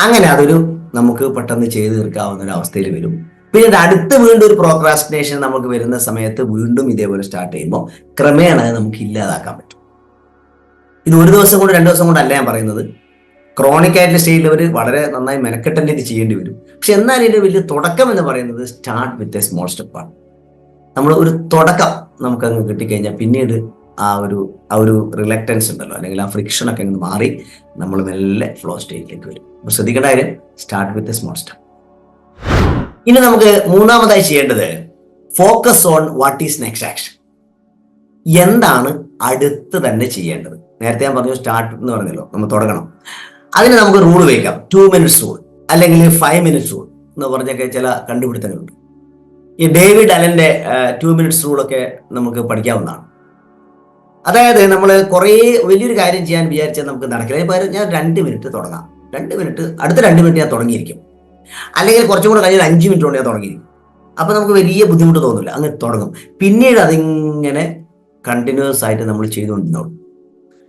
അങ്ങനെ അതൊരു നമുക്ക് പെട്ടെന്ന് ചെയ്തു തീർക്കാവുന്ന ഒരു അവസ്ഥയിൽ വരും. പിന്നീട് അടുത്ത് വീണ്ടും ഒരു പ്രോക്രാസ്റ്റിനേഷൻ നമുക്ക് വരുന്ന സമയത്ത് വീണ്ടും ഇതേപോലെ സ്റ്റാർട്ട് ചെയ്യുമ്പോൾ ക്രമേണ നമുക്ക് ഇല്ലാതാക്കാൻ പറ്റും. ഇത് ഒരു ദിവസം കൊണ്ട് രണ്ട് ദിവസം കൊണ്ടല്ല ഞാൻ പറയുന്നത്. ക്രോണിക് ആയിട്ടുള്ള സ്റ്റേജിൽ വളരെ നന്നായി മെനക്കെട്ടന്റെ ഇത് ചെയ്യേണ്ടി വരും. പക്ഷെ എന്നാൽ ഇതിന്റെ വലിയ തുടക്കം എന്ന് പറയുന്നത് സ്റ്റാർട്ട് വിത്ത് എ സ്മോൾ സ്റ്റെപ്പാണ് നമ്മൾ ഒരു തുടക്കം നമുക്ക് അങ്ങ് കിട്ടിക്കഴിഞ്ഞാൽ പിന്നീട് ആ ഒരു ആ ഒരു റിലക്റ്റൻസ് ഉണ്ടല്ലോ അല്ലെങ്കിൽ ആ ഫ്രിക്ഷൻ ഒക്കെ അങ്ങ് മാറി നമ്മൾ മെല്ലെ ഫ്ലോ സ്റ്റേജിലേക്ക് വരും. അപ്പോൾ ശ്രദ്ധിക്കേണ്ട കാര്യം start with a small step ഇനി നമുക്ക് മൂന്നാമതായി ചെയ്യേണ്ടത് focus on what is next action എന്താണ് അടുത്ത് തന്നെ ചെയ്യേണ്ടത്? നേരത്തെ ഞാൻ പറഞ്ഞു സ്റ്റാർട്ട് എന്ന് പറഞ്ഞല്ലോ നമ്മൾ തുടങ്ങണം. അതിന് നമുക്ക് റൂൾ വയ്ക്കാം ടു മിനിറ്റ്സ് റൂൾ അല്ലെങ്കിൽ ഫൈവ് മിനിറ്റ്സ് റൂൾ എന്ന് പറഞ്ഞൊക്കെ ചില കണ്ടുപിടുത്തങ്ങളുണ്ട്. ഈ ഡേവിഡ് അലന്റെ ടു മിനിറ്റ്സ് റൂളൊക്കെ നമുക്ക് പഠിക്കാവുന്നതാണ്. അതായത് നമ്മൾ കുറേ വലിയൊരു കാര്യം ചെയ്യാൻ വിചാരിച്ചാൽ നമുക്ക് നടക്കില്ല. പകരം ഞാൻ രണ്ട് മിനിറ്റ് തുടങ്ങാം. രണ്ട് മിനിറ്റ് അടുത്ത രണ്ട് മിനിറ്റ് ഞാൻ തുടങ്ങിയിരിക്കും. അല്ലെങ്കിൽ കുറച്ചും കൂടെ കഴിഞ്ഞാൽ അഞ്ച് മിനിറ്റ് കൊണ്ട് ഞാൻ തുടങ്ങിയിരിക്കും. അപ്പോൾ നമുക്ക് വലിയ ബുദ്ധിമുട്ട് തോന്നില്ല അങ്ങ് തുടങ്ങും. പിന്നീട് അതിങ്ങനെ കണ്ടിന്യൂസ് ആയിട്ട് നമ്മൾ ചെയ്തുകൊണ്ടിരുന്നോളും.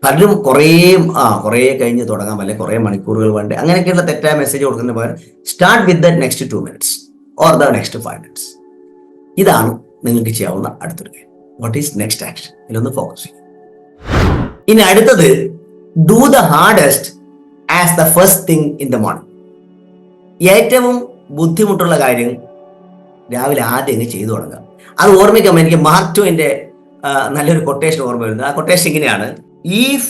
പലരും കുറേ ആ കുറേ കഴിഞ്ഞ് തുടങ്ങാം അല്ലെങ്കിൽ കുറേ മണിക്കൂറുകൾ വേണ്ട. അങ്ങനെയൊക്കെയുള്ള തെറ്റായ മെസ്സേജ് കൊടുക്കുന്ന പകരം start with the next two minutes or the next five minutes ഇതാണ് നിങ്ങൾക്ക് ചെയ്യാവുന്ന അടുത്തൊരു കാര്യം. വാട്ട് ഈസ് നെക്സ്റ്റ് ആക്ഷൻ ഇതിലൊന്ന് ഫോക്കസ് ചെയ്യും. ഇനി അടുത്തത് do the hardest as the first thing in the morning ഏറ്റവും ബുദ്ധിമുട്ടുള്ള കാര്യം രാവിലെ ആദ്യം അങ്ങ് ചെയ്തു തുടങ്ങുക അത് ഓർമ്മിക്കുമ്പോൾ എനിക്ക് മാർക്ക് ടുവിന്റെ നല്ലൊരു കൊട്ടേഷൻ ഓർമ്മ വരുന്നത്. ആ കൊട്ടേഷൻ ഇങ്ങനെയാണ്. If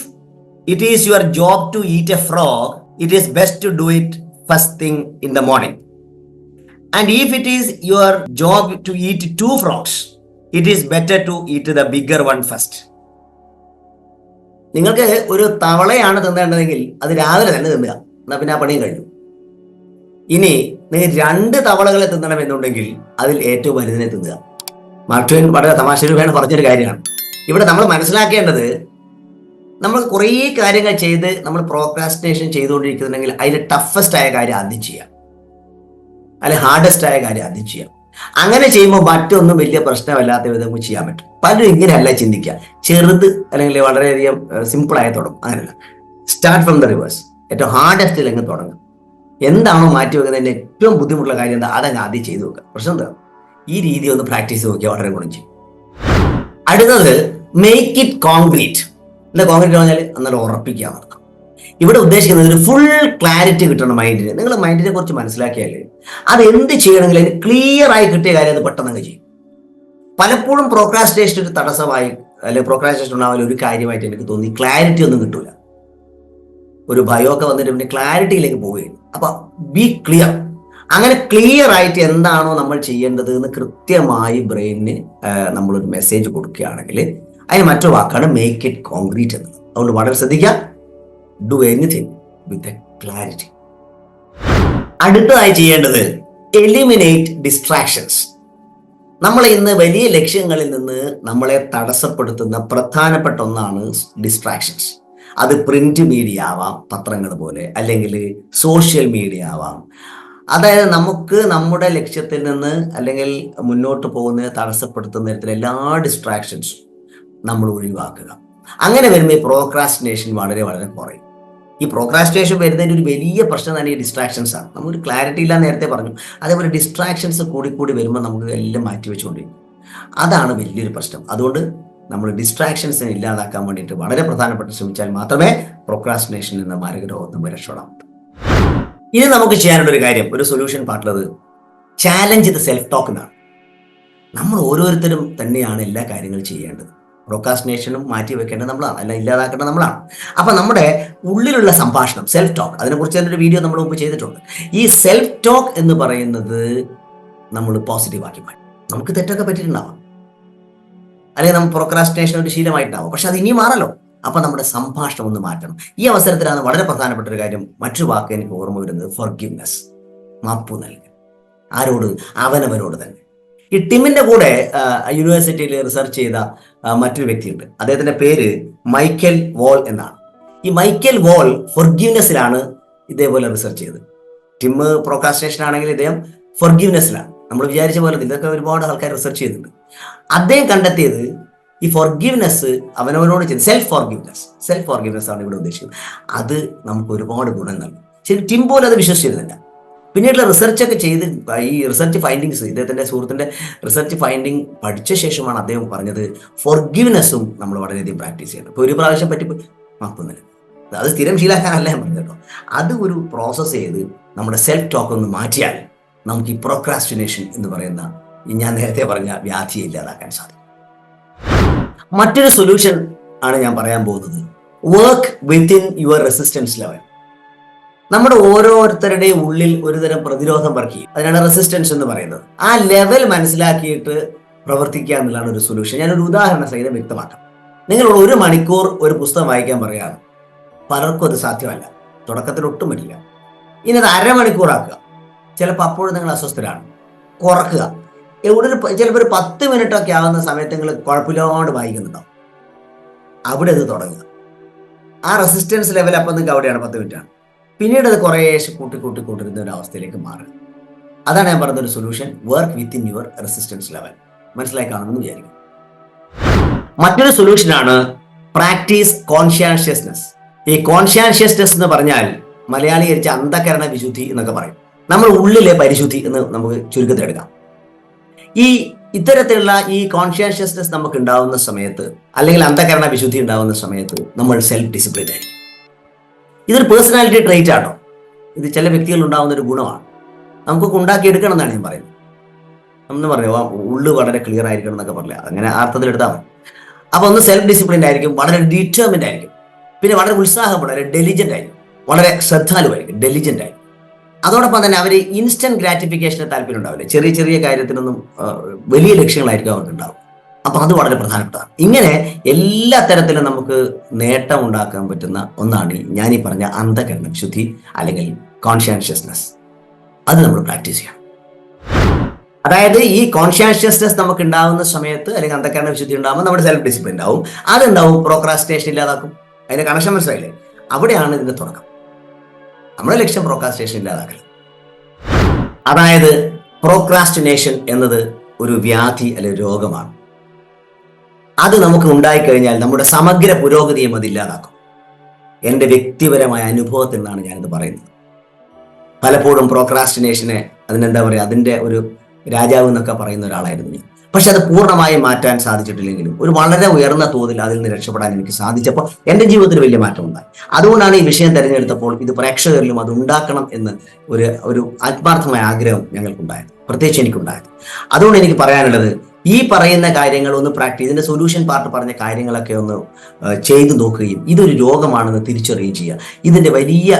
it is your job to eat a frog it is best to do it first thing in the morning and if it is your job to eat two frogs it is better to eat the bigger one first നിങ്ങൾക്ക് ഒരു തവളയാണ് തിന്നേണ്ടതെങ്കിൽ അത് രാവിലെ തന്നെ തിന്നുക. എന്നാൽ പിന്നെ ആ പണിയും കഴിഞ്ഞു. ഇനി നിങ്ങൾ രണ്ട് തവളകളെ തിന്നണം എന്നുണ്ടെങ്കിൽ അതിൽ ഏറ്റവും വലുതിനെ തിന്നുക. മാർട്ടുവൻ വളരെ തമാശ തമാശരൂപേണ പറഞ്ഞൊരു കാര്യമാണ്. ഇവിടെ നമ്മൾ മനസ്സിലാക്കേണ്ടത് നമ്മൾ കുറേ കാര്യങ്ങൾ ചെയ്ത് നമ്മൾ പ്രോക്രാസ്റ്റിനേഷൻ ചെയ്തുകൊണ്ടിരിക്കുന്നുണ്ടെങ്കിൽ അതിൽ ടഫസ്റ്റ് ആയ കാര്യം ആദ്യം ചെയ്യാം അല്ലെങ്കിൽ ഹാർഡസ്റ്റ് ആയ കാര്യം ആദ്യം ചെയ്യാം അങ്ങനെ ചെയ്യുമ്പോൾ മറ്റൊന്നും വലിയ പ്രശ്നമല്ലാത്ത വിധം ചെയ്യാൻ പറ്റും. പലരും ഇങ്ങനെയല്ല ചിന്തിക്കുക. ചെറുത് അല്ലെങ്കിൽ വളരെയധികം സിമ്പിൾ ആയി തുടങ്ങും. അങ്ങനെയല്ല. സ്റ്റാർട്ട് ഫ്രം ദ റിവേഴ്സ് ഏറ്റവും ഹാർഡസ്റ്റിൽ അങ്ങ് തുടങ്ങും എന്താണോ മാറ്റി വെക്കുന്നതിന്റെ ഏറ്റവും ബുദ്ധിമുട്ടുള്ള കാര്യം എന്താ? അതങ്ങ് ആദ്യം ചെയ്തു വെക്കുക. പ്രശ്നം എന്താ? ഈ രീതി ഒന്ന് പ്രാക്ടീസ് നോക്കിയാൽ വളരെ ഗുണം ചെയ്യും. അടുത്തത് മേക്ക് ഇറ്റ് കോൺക്രീറ്റ് എന്താ കോൺക്രീറ്റ് പറഞ്ഞാൽ അന്നേരം ഉറപ്പിക്കുക നടക്കാം ഇവിടെ ഉദ്ദേശിക്കുന്നത് ഒരു ഫുൾ ക്ലാരിറ്റി കിട്ടണം മൈൻഡിന് നിങ്ങൾ മൈൻഡിനെ കുറിച്ച് മനസ്സിലാക്കിയാൽ അത് എന്ത് ചെയ്യണമെങ്കിൽ അതിന് ക്ലിയർ ആയി കിട്ടിയ കാര്യം അത് പെട്ടെന്ന് ചെയ്യും. പലപ്പോഴും പ്രോക്രാസ്റ്റേഷൻ ഒരു തടസ്സമായി അല്ലെങ്കിൽ പ്രോക്രാസ്റ്റേഷൻ ഉണ്ടാവാൻ ഒരു കാര്യമായിട്ട് എനിക്ക് തോന്നി. ക്ലാരിറ്റി ഒന്നും കിട്ടൂല. ഒരു ഭയമൊക്കെ വന്നിട്ട് പിന്നെ ക്ലാരിറ്റിയിലേക്ക് പോവുകയാണ് അപ്പൊ ബി ക്ലിയർ അങ്ങനെ ക്ലിയർ ആയിട്ട് എന്താണോ നമ്മൾ ചെയ്യേണ്ടത് എന്ന് കൃത്യമായി ബ്രെയിനിന് നമ്മളൊരു മെസ്സേജ് കൊടുക്കുകയാണെങ്കിൽ അതിന് മറ്റൊരു വാക്കാണ് മേക്ക് ഇറ്റ് കോൺക്രീറ്റ് എന്നത് അതുകൊണ്ട് വളരെ ശ്രദ്ധിക്കുക. Do anything with a clarity അടുത്തതായി ചെയ്യേണ്ടത് എലിമിനേറ്റ് ഡിസ്ട്രാക്ഷൻസ് നമ്മൾ ഇന്ന് വലിയ ലക്ഷ്യങ്ങളിൽ നിന്ന് നമ്മളെ തടസ്സപ്പെടുത്തുന്ന പ്രധാനപ്പെട്ട ഒന്നാണ് ഡിസ്ട്രാക്ഷൻസ് അത് പ്രിന്റ് മീഡിയ ആവാം പത്രങ്ങൾ പോലെ. അല്ലെങ്കിൽ സോഷ്യൽ മീഡിയ ആവാം. അതായത് നമുക്ക് നമ്മുടെ ലക്ഷ്യത്തിൽ നിന്ന് അല്ലെങ്കിൽ മുന്നോട്ട് പോകുന്നതിനെ തടസ്സപ്പെടുത്തുന്ന തരത്തിൽ എല്ലാ ഡിസ്ട്രാക്ഷൻസും നമ്മൾ ഒഴിവാക്കുക. അങ്ങനെ വരുമ്പോൾ ഈ പ്രോക്രാസ്റ്റിനേഷൻ വളരെ വളരെ കുറയും. ഈ പ്രോക്രാസ്റ്റിനേഷൻ വരുന്നതിന്റെ ഒരു വലിയ പ്രശ്നം തന്നെ ഈ ഡിസ്ട്രാക്ഷൻസ് ആണ്. നമുക്ക് ക്ലാരിറ്റി ഇല്ല നേരത്തെ പറഞ്ഞു. അതേപോലെ ഡിസ്ട്രാക്ഷൻസ് കൂടി കൂടി വരുമ്പോൾ നമുക്ക് എല്ലാം മാറ്റി വെച്ചുകൊണ്ടിരിക്കും അതാണ് വലിയൊരു പ്രശ്നം. അതുകൊണ്ട് നമ്മൾ ഡിസ്ട്രാക്ഷൻസിനെ ഇല്ലാതാക്കാൻ വേണ്ടിയിട്ട് വളരെ പ്രധാനപ്പെട്ട് ശ്രമിച്ചാൽ മാത്രമേ പ്രൊക്രാസ്റ്റിനേഷൻ എന്ന മാരകരോഗം നമ്മൾ രക്ഷപ്പെടാം ഇനി നമുക്ക് ചെയ്യാനുള്ള ഒരു കാര്യം ഒരു സൊല്യൂഷൻ പാട്ടുള്ളത് ചാലഞ്ച് ദ സെൽഫ് ടോക്ക് എന്നാണ്. നമ്മൾ ഓരോരുത്തരും തന്നെയാണ് എല്ലാ കാര്യങ്ങളും ചെയ്യേണ്ടത്. പ്രൊക്കാസ്റ്റിനേഷനും മാറ്റി വെക്കേണ്ടത് നമ്മളാണ് അല്ല ഇല്ലാതാക്കേണ്ടത് നമ്മളാണ്. അപ്പം നമ്മുടെ ഉള്ളിലുള്ള സംഭാഷണം സെൽഫ് ടോക്ക് അതിനെക്കുറിച്ച് തന്നെ ഒരു വീഡിയോ നമ്മൾ മുമ്പ് ചെയ്തിട്ടുണ്ട്. ഈ സെൽഫ് ടോക്ക് എന്ന് പറയുന്നത് നമ്മൾ പോസിറ്റീവ് ആക്കി മാറ്റും. നമുക്ക് തെറ്റൊക്കെ പറ്റിയിട്ടുണ്ടാവാം. അല്ലെങ്കിൽ നമ്മൾ പ്രൊക്രാസ്റ്റിനേഷൻ ഒരു ശീലമായിട്ടുണ്ടാവും പക്ഷെ അത് ഇനി മാറല്ലോ. അപ്പൊ നമ്മുടെ സംഭാഷണം ഒന്ന് മാറ്റണം. ഈ അവസരത്തിലാണ് വളരെ പ്രധാനപ്പെട്ട ഒരു കാര്യം മറ്റു വാക്ക് എനിക്ക് ഓർമ്മ വരുന്നത്. ഫൊർഗിവ്നെസ് മാപ്പു നൽകുക ആരോട്? അവനവനോട് തന്നെ. ഈ ടിമിന്റെ കൂടെ യൂണിവേഴ്സിറ്റിയിൽ റിസർച്ച് ചെയ്ത മറ്റൊരു വ്യക്തിയുണ്ട്. അദ്ദേഹത്തിന്റെ പേര് മൈക്കൽ വോൾ എന്നാണ്. ഈ മൈക്കൽ വോൾ ഫൊർഗീവ്നെസ്സിലാണ് ഇതേപോലെ റിസർച്ച് ചെയ്തത്. ടിം പ്രോക്കാസ്റ്റേഷൻ ആണെങ്കിൽ ഇദ്ദേഹം ഫൊർഗീവ്നെസ്സിലാണ് നമ്മൾ വിചാരിച്ച പോലെ ഇതൊക്കെ ഒരുപാട് ആൾക്കാർ റിസർച്ച് ചെയ്യുന്നുണ്ട്. അദ്ദേഹം കണ്ടെത്തിയത് ഈ ഫോർഗീവ്നെസ് അവനവനോട് ചെയ്ത് സെൽഫ് ഫോർഗീവ്നെസ് സെൽഫ് ഫോർഗീവ്നെസ് ആണ് ഇവിടെ ഉദ്ദേശിക്കുന്നത്. അത് നമുക്ക് ഒരുപാട് ഗുണം നൽകും. ശരി ടിം പോലും അത് വിശ്വസിച്ചിരുന്നില്ല. പിന്നീടുള്ള റിസർച്ച് ഒക്കെ ചെയ്ത് ഈ റിസർച്ച് ഫൈൻഡിങ്സ് ഇദ്ദേഹത്തിന്റെ സുഹൃത്തിന്റെ റിസർച്ച് ഫൈൻഡിങ് പഠിച്ച ശേഷമാണ് അദ്ദേഹം പറഞ്ഞത് ഫോർഗീവ്നെസ്സും നമ്മൾ വളരെയധികം പ്രാക്ടീസ് ചെയ്യണം. ഇപ്പോൾ ഒരു പ്രാവശ്യം പറ്റി മാപ്പുന്നില്ല അത് സ്ഥിരം ശീലാക്കാനല്ല ഞാൻ പറഞ്ഞത് കേട്ടോ. അത് ഒരു പ്രോസസ്സ് ചെയ്ത് നമ്മുടെ സെൽഫ് ടോക്ക് ഒന്ന് മാറ്റിയാൽ നമുക്ക് ഈ പ്രോക്രാസ്റ്റിനേഷൻ എന്ന് പറയുന്ന ഞാൻ നേരത്തെ പറഞ്ഞ വ്യാധിയെ ഇല്ലാതാക്കാൻ സാധിക്കും. മറ്റൊരു സൊല്യൂഷൻ ആണ് ഞാൻ പറയാൻ പോകുന്നത്. Work within your resistance level നമ്മുടെ ഓരോരുത്തരുടെയും ഉള്ളിൽ ഒരുതരം പ്രതിരോധം വർക്ക് ചെയ്യും. അതിനാണ് റെസിസ്റ്റൻസ് എന്ന് പറയുന്നത്. ആ ലെവൽ മനസ്സിലാക്കിയിട്ട് പ്രവർത്തിക്കുക എന്നുള്ളതാണ് ഒരു സൊല്യൂഷൻ ഞാനൊരു ഉദാഹരണ സഹിതം വ്യക്തമാക്കാം. നിങ്ങൾ ഒരു മണിക്കൂർ ഒരു പുസ്തകം വായിക്കാൻ പറയാറ് പലർക്കും അത് സാധ്യമല്ല. തുടക്കത്തിൽ ഒട്ടും പറ്റില്ല. ഇനി അത് അരമണിക്കൂറാക്കുക. ചിലപ്പോൾ അപ്പോഴും നിങ്ങൾ അസ്വസ്ഥരാണ്. കുറക്കുക. എവിടെ ഒരു ചിലപ്പോൾ ഒരു പത്ത് മിനിറ്റ് ഒക്കെ ആവുന്ന സമയത്ത് നിങ്ങൾ കുഴപ്പമില്ലാണ്ട് വായിക്കുന്നുണ്ടാവും. അവിടെ അത് തുടങ്ങുക. ആ റെസിസ്റ്റൻസ് ലെവൽ അപ്പം നിങ്ങൾക്ക് അവിടെയാണ് പത്ത് മിനിറ്റാണ്. പിന്നീട് അത് കുറേ കൂട്ടി കൂട്ടി കൂട്ടിരുന്ന ഒരു അവസ്ഥയിലേക്ക് മാറുക. അതാണ് ഞാൻ പറഞ്ഞ ഒരു solution work within your resistance level മനസ്സിലായി കാണുമെന്ന് വിചാരിക്കും മറ്റൊരു സൊല്യൂഷനാണ് പ്രാക്ടീസ് കോൺഷ്യാൻഷ്യസ്നെസ് ഈ കോൺഷ്യാൻഷ്യസ്നെസ് എന്ന് പറഞ്ഞാൽ മലയാളീകരിച്ച അന്ധകരണ വിശുദ്ധി എന്നൊക്കെ പറയും. നമ്മൾ ഉള്ളിലെ പരിശുദ്ധി എന്ന് നമുക്ക് ചുരുക്കത്തിൽ എടുക്കാം. ഈ ഇത്തരത്തിലുള്ള ഈ കോൺഷ്യസ്നെസ് നമുക്ക് ഉണ്ടാവുന്ന സമയത്ത് അല്ലെങ്കിൽ അന്ധകരണ വിശുദ്ധി ഉണ്ടാവുന്ന സമയത്ത് നമ്മൾ സെൽഫ് ഡിസിപ്ലിൻ ആയിരിക്കും. ഇതൊരു പേഴ്സണാലിറ്റി ട്രേറ്റ് ആണോ ഇത് ചില വ്യക്തികളിൽ ഉണ്ടാവുന്ന ഒരു ഗുണമാണ്. നമുക്കൊക്കെ ഉണ്ടാക്കിയെടുക്കണം എന്നാണ് ഞാൻ പറയുന്നത്. എന്ന് പറയുക ഉള്ളു വളരെ ക്ലിയർ ആയിരിക്കണം എന്നൊക്കെ പറഞ്ഞില്ല? അങ്ങനെ അർത്ഥത്തിൽ എടുത്താൽ മതി. അപ്പൊ ഒന്ന് സെൽഫ് ഡിസിപ്ലിൻ ആയിരിക്കും വളരെ ഡിറ്റർമിൻഡ് ആയിരിക്കും. പിന്നെ വളരെ ഉത്സാഹം വളരെ ഡെലിജന്റ് ആയിരിക്കും. വളരെ ശ്രദ്ധാലുവായിരിക്കും ഡെലിജന്റ് ആയിരിക്കും. അതോടൊപ്പം തന്നെ അവർ ഇൻസ്റ്റന്റ് ഗ്രാറ്റിഫിക്കേഷന് താല്പര്യം ഉണ്ടാവില്ല ചെറിയ ചെറിയ കാര്യത്തിനൊന്നും വലിയ ലക്ഷ്യങ്ങളായിരിക്കും അവർക്ക് ഉണ്ടാവും അപ്പൊ അത് വളരെ പ്രധാനപ്പെട്ടതാണ്. ഇങ്ങനെ എല്ലാ തരത്തിലും നമുക്ക് നേട്ടം ഉണ്ടാക്കാൻ പറ്റുന്ന ഒന്നാണ് ഞാൻ ഈ പറഞ്ഞ അന്ധകരണ ശുദ്ധി അല്ലെങ്കിൽ കോൺഷ്യാൻഷ്യസ്നെസ് അത് നമ്മൾ പ്രാക്ടീസ് ചെയ്യണം. അതായത് ഈ കോൺഷ്യാൻഷ്യസ്നെസ് നമുക്ക് ഉണ്ടാകുന്ന സമയത്ത് അല്ലെങ്കിൽ അന്ധകരണ വിശുദ്ധി ഉണ്ടാകുമ്പോൾ നമ്മുടെ സെൽഫ് ഡിസിപ്ലിൻ ഉണ്ടാവും. അതുണ്ടാവും പ്രോക്രാസ്റ്റേഷൻ ഇല്ലാതാക്കും. അതിന്റെ കണക്ഷൻ മനസ്സിലായില്ലേ? അവിടെയാണ് ഇതിന്റെ തുടക്കം. നമ്മുടെ ലക്ഷ്യം പ്രോക്രാസ്റ്റിനേഷൻ ഇല്ലാതാക്കരുത്. അതായത് പ്രോക്രാസ്റ്റിനേഷൻ എന്നത് ഒരു വ്യാധി അല്ലെങ്കിൽ രോഗമാണ്. അത് നമുക്ക് ഉണ്ടായിക്കഴിഞ്ഞാൽ നമ്മുടെ സമഗ്ര പുരോഗതിയും അത് ഇല്ലാതാക്കും. എന്റെ വ്യക്തിപരമായ അനുഭവത്തിൽ നിന്നാണ് ഞാനിത് പറയുന്നത്. പലപ്പോഴും പ്രോക്രാസ്റ്റിനേഷനെ അതിനെന്താ പറയുക അതിന്റെ ഒരു രാജാവ് എന്നൊക്കെ പറയുന്ന ഒരാളായിരുന്നു ഞാൻ. പക്ഷെ അത് പൂർണമായി മാറ്റാൻ സാധിച്ചിട്ടില്ലെങ്കിലും ഒരു വളരെ ഉയർന്ന തോതിൽ അതിൽ നിന്ന് രക്ഷപ്പെടാൻ എനിക്ക് സാധിച്ചപ്പോൾ എന്റെ ജീവിതത്തിൽ വലിയ മാറ്റം ഉണ്ടായി. അതുകൊണ്ടാണ് ഈ വിഷയം തിരഞ്ഞെടുത്തപ്പോൾ ഇത് പ്രേക്ഷകരിലും അത് ഉണ്ടാക്കണം എന്ന് ഒരു ഒരു ആത്മാർത്ഥമായ ആഗ്രഹം ഞങ്ങൾക്കുണ്ടായത് പ്രത്യേകിച്ച് എനിക്കുണ്ടായത്. അതുകൊണ്ട് എനിക്ക് പറയാനുള്ളത് ഈ പറയുന്ന കാര്യങ്ങൾ ഒന്ന് പ്രാക്ടീസ് ഇതിന്റെ സൊല്യൂഷൻ പാർട്ട് പറഞ്ഞ കാര്യങ്ങളൊക്കെ ഒന്ന് ചെയ്തു നോക്കുകയും ഇതൊരു രോഗമാണെന്ന് തിരിച്ചറിയുകയും ചെയ്യുക. ഇതിന്റെ വലിയ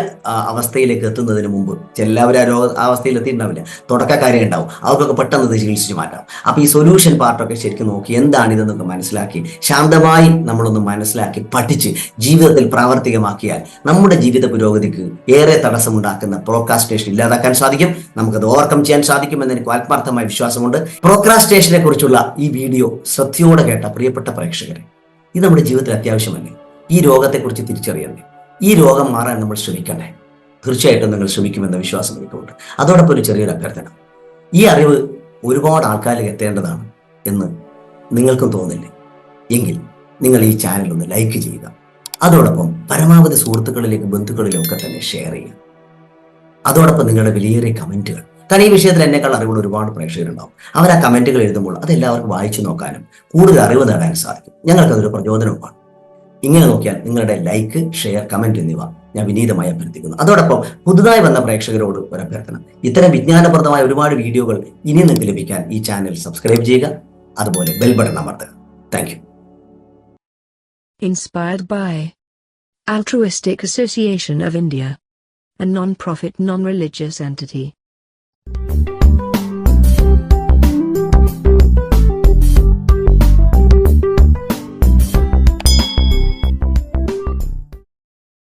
അവസ്ഥയിലേക്ക് എത്തുന്നതിന് മുമ്പ് എല്ലാവരും ആ രോഗ അവസ്ഥയിൽ എത്തിയിട്ടുണ്ടാവില്ല. തുടക്കക്കാരെ ഉണ്ടാവും. അവർക്കൊക്കെ പെട്ടെന്ന് ചികിത്സിച്ച് മാറ്റാം. അപ്പൊ ഈ സൊല്യൂഷൻ പാർട്ടൊക്കെ ശരിക്കും നോക്കി എന്താണ് ഇതെന്നൊക്കെ മനസ്സിലാക്കി ശാന്തമായി നമ്മളൊന്ന് മനസ്സിലാക്കി പഠിച്ച് ജീവിതത്തിൽ പ്രാവർത്തികമാക്കിയാൽ നമ്മുടെ ജീവിത പുരോഗതിക്ക് ഏറെ തടസ്സമുണ്ടാക്കുന്ന പ്രോക്രാസ്റ്റേഷൻ ഇല്ലാതാക്കാൻ സാധിക്കും. നമുക്കത് ഓവർകം ചെയ്യാൻ സാധിക്കും എനിക്ക് ആത്മാർത്ഥമായ വിശ്വാസമുണ്ട്. പ്രോക്രാസ്റ്റേഷനെ കുറിച്ചുള്ള ഈ വീഡിയോ ശ്രദ്ധയോടെ കേട്ട പ്രിയപ്പെട്ട പ്രേക്ഷകരെ ഇത് നമ്മുടെ ജീവിതത്തിൽ അത്യാവശ്യമല്ലേ ഈ രോഗത്തെക്കുറിച്ച് തിരിച്ചറിയണ്ടേ ഈ രോഗം മാറാൻ നമ്മൾ ശ്രമിക്കണ്ടേ? തീർച്ചയായിട്ടും നിങ്ങൾ ശ്രമിക്കുമെന്ന വിശ്വാസം എനിക്കുണ്ട്. അതോടൊപ്പം ഒരു ചെറിയൊരു അഭ്യർത്ഥന. ഈ അറിവ് ഒരുപാട് ആൾക്കാരിലേക്ക് എത്തേണ്ടതാണ് എന്ന് നിങ്ങൾക്കും തോന്നില്ലേ? എങ്കിൽ നിങ്ങൾ ഈ ചാനൽ ഒന്ന് ലൈക്ക് ചെയ്യുക. അതോടൊപ്പം പരമാവധി സുഹൃത്തുക്കളിലേക്ക് ബന്ധുക്കളിലൊക്കെ തന്നെ ഷെയർ ചെയ്യുക. അതോടൊപ്പം നിങ്ങളുടെ വിലയേറിയ കമന്റുകൾ കാരണം ഈ വിഷയത്തിൽ എന്നെക്കാൾ അറിവുള്ള ഒരുപാട് പ്രേക്ഷകരുണ്ടാവും. അവർ ആ കമന്റുകൾ എഴുതുമ്പോൾ അതെല്ലാവർക്കും വായിച്ചു നോക്കാനും കൂടുതൽ അറിവ് നേടാനും സാധിക്കും. ഞങ്ങൾക്ക് അതൊരു പ്രചോദനവുമാണ്. ഇങ്ങനെ നോക്കിയാൽ നിങ്ങളുടെ ലൈക്ക് ഷെയർ കമന്റ് എന്നിവ ഞാൻ വിനീതമായി അഭ്യർത്ഥിക്കുന്നു. അതോടൊപ്പം പുതുതായി വന്ന പ്രേക്ഷകരോട് ഒരു അഭ്യർത്ഥന. ഇത്തരം വിജ്ഞാനപ്രദമായ ഒരുപാട് വീഡിയോകൾ ഇനി നിങ്ങൾക്ക് ലഭിക്കാൻ ഈ ചാനൽ സബ്സ്ക്രൈബ് ചെയ്യുക. അതുപോലെ ബെൽ ബട്ടൺ അമർത്തുക. Thank you Inspired by Altruistic Association of India, a non-profit non-religious entity.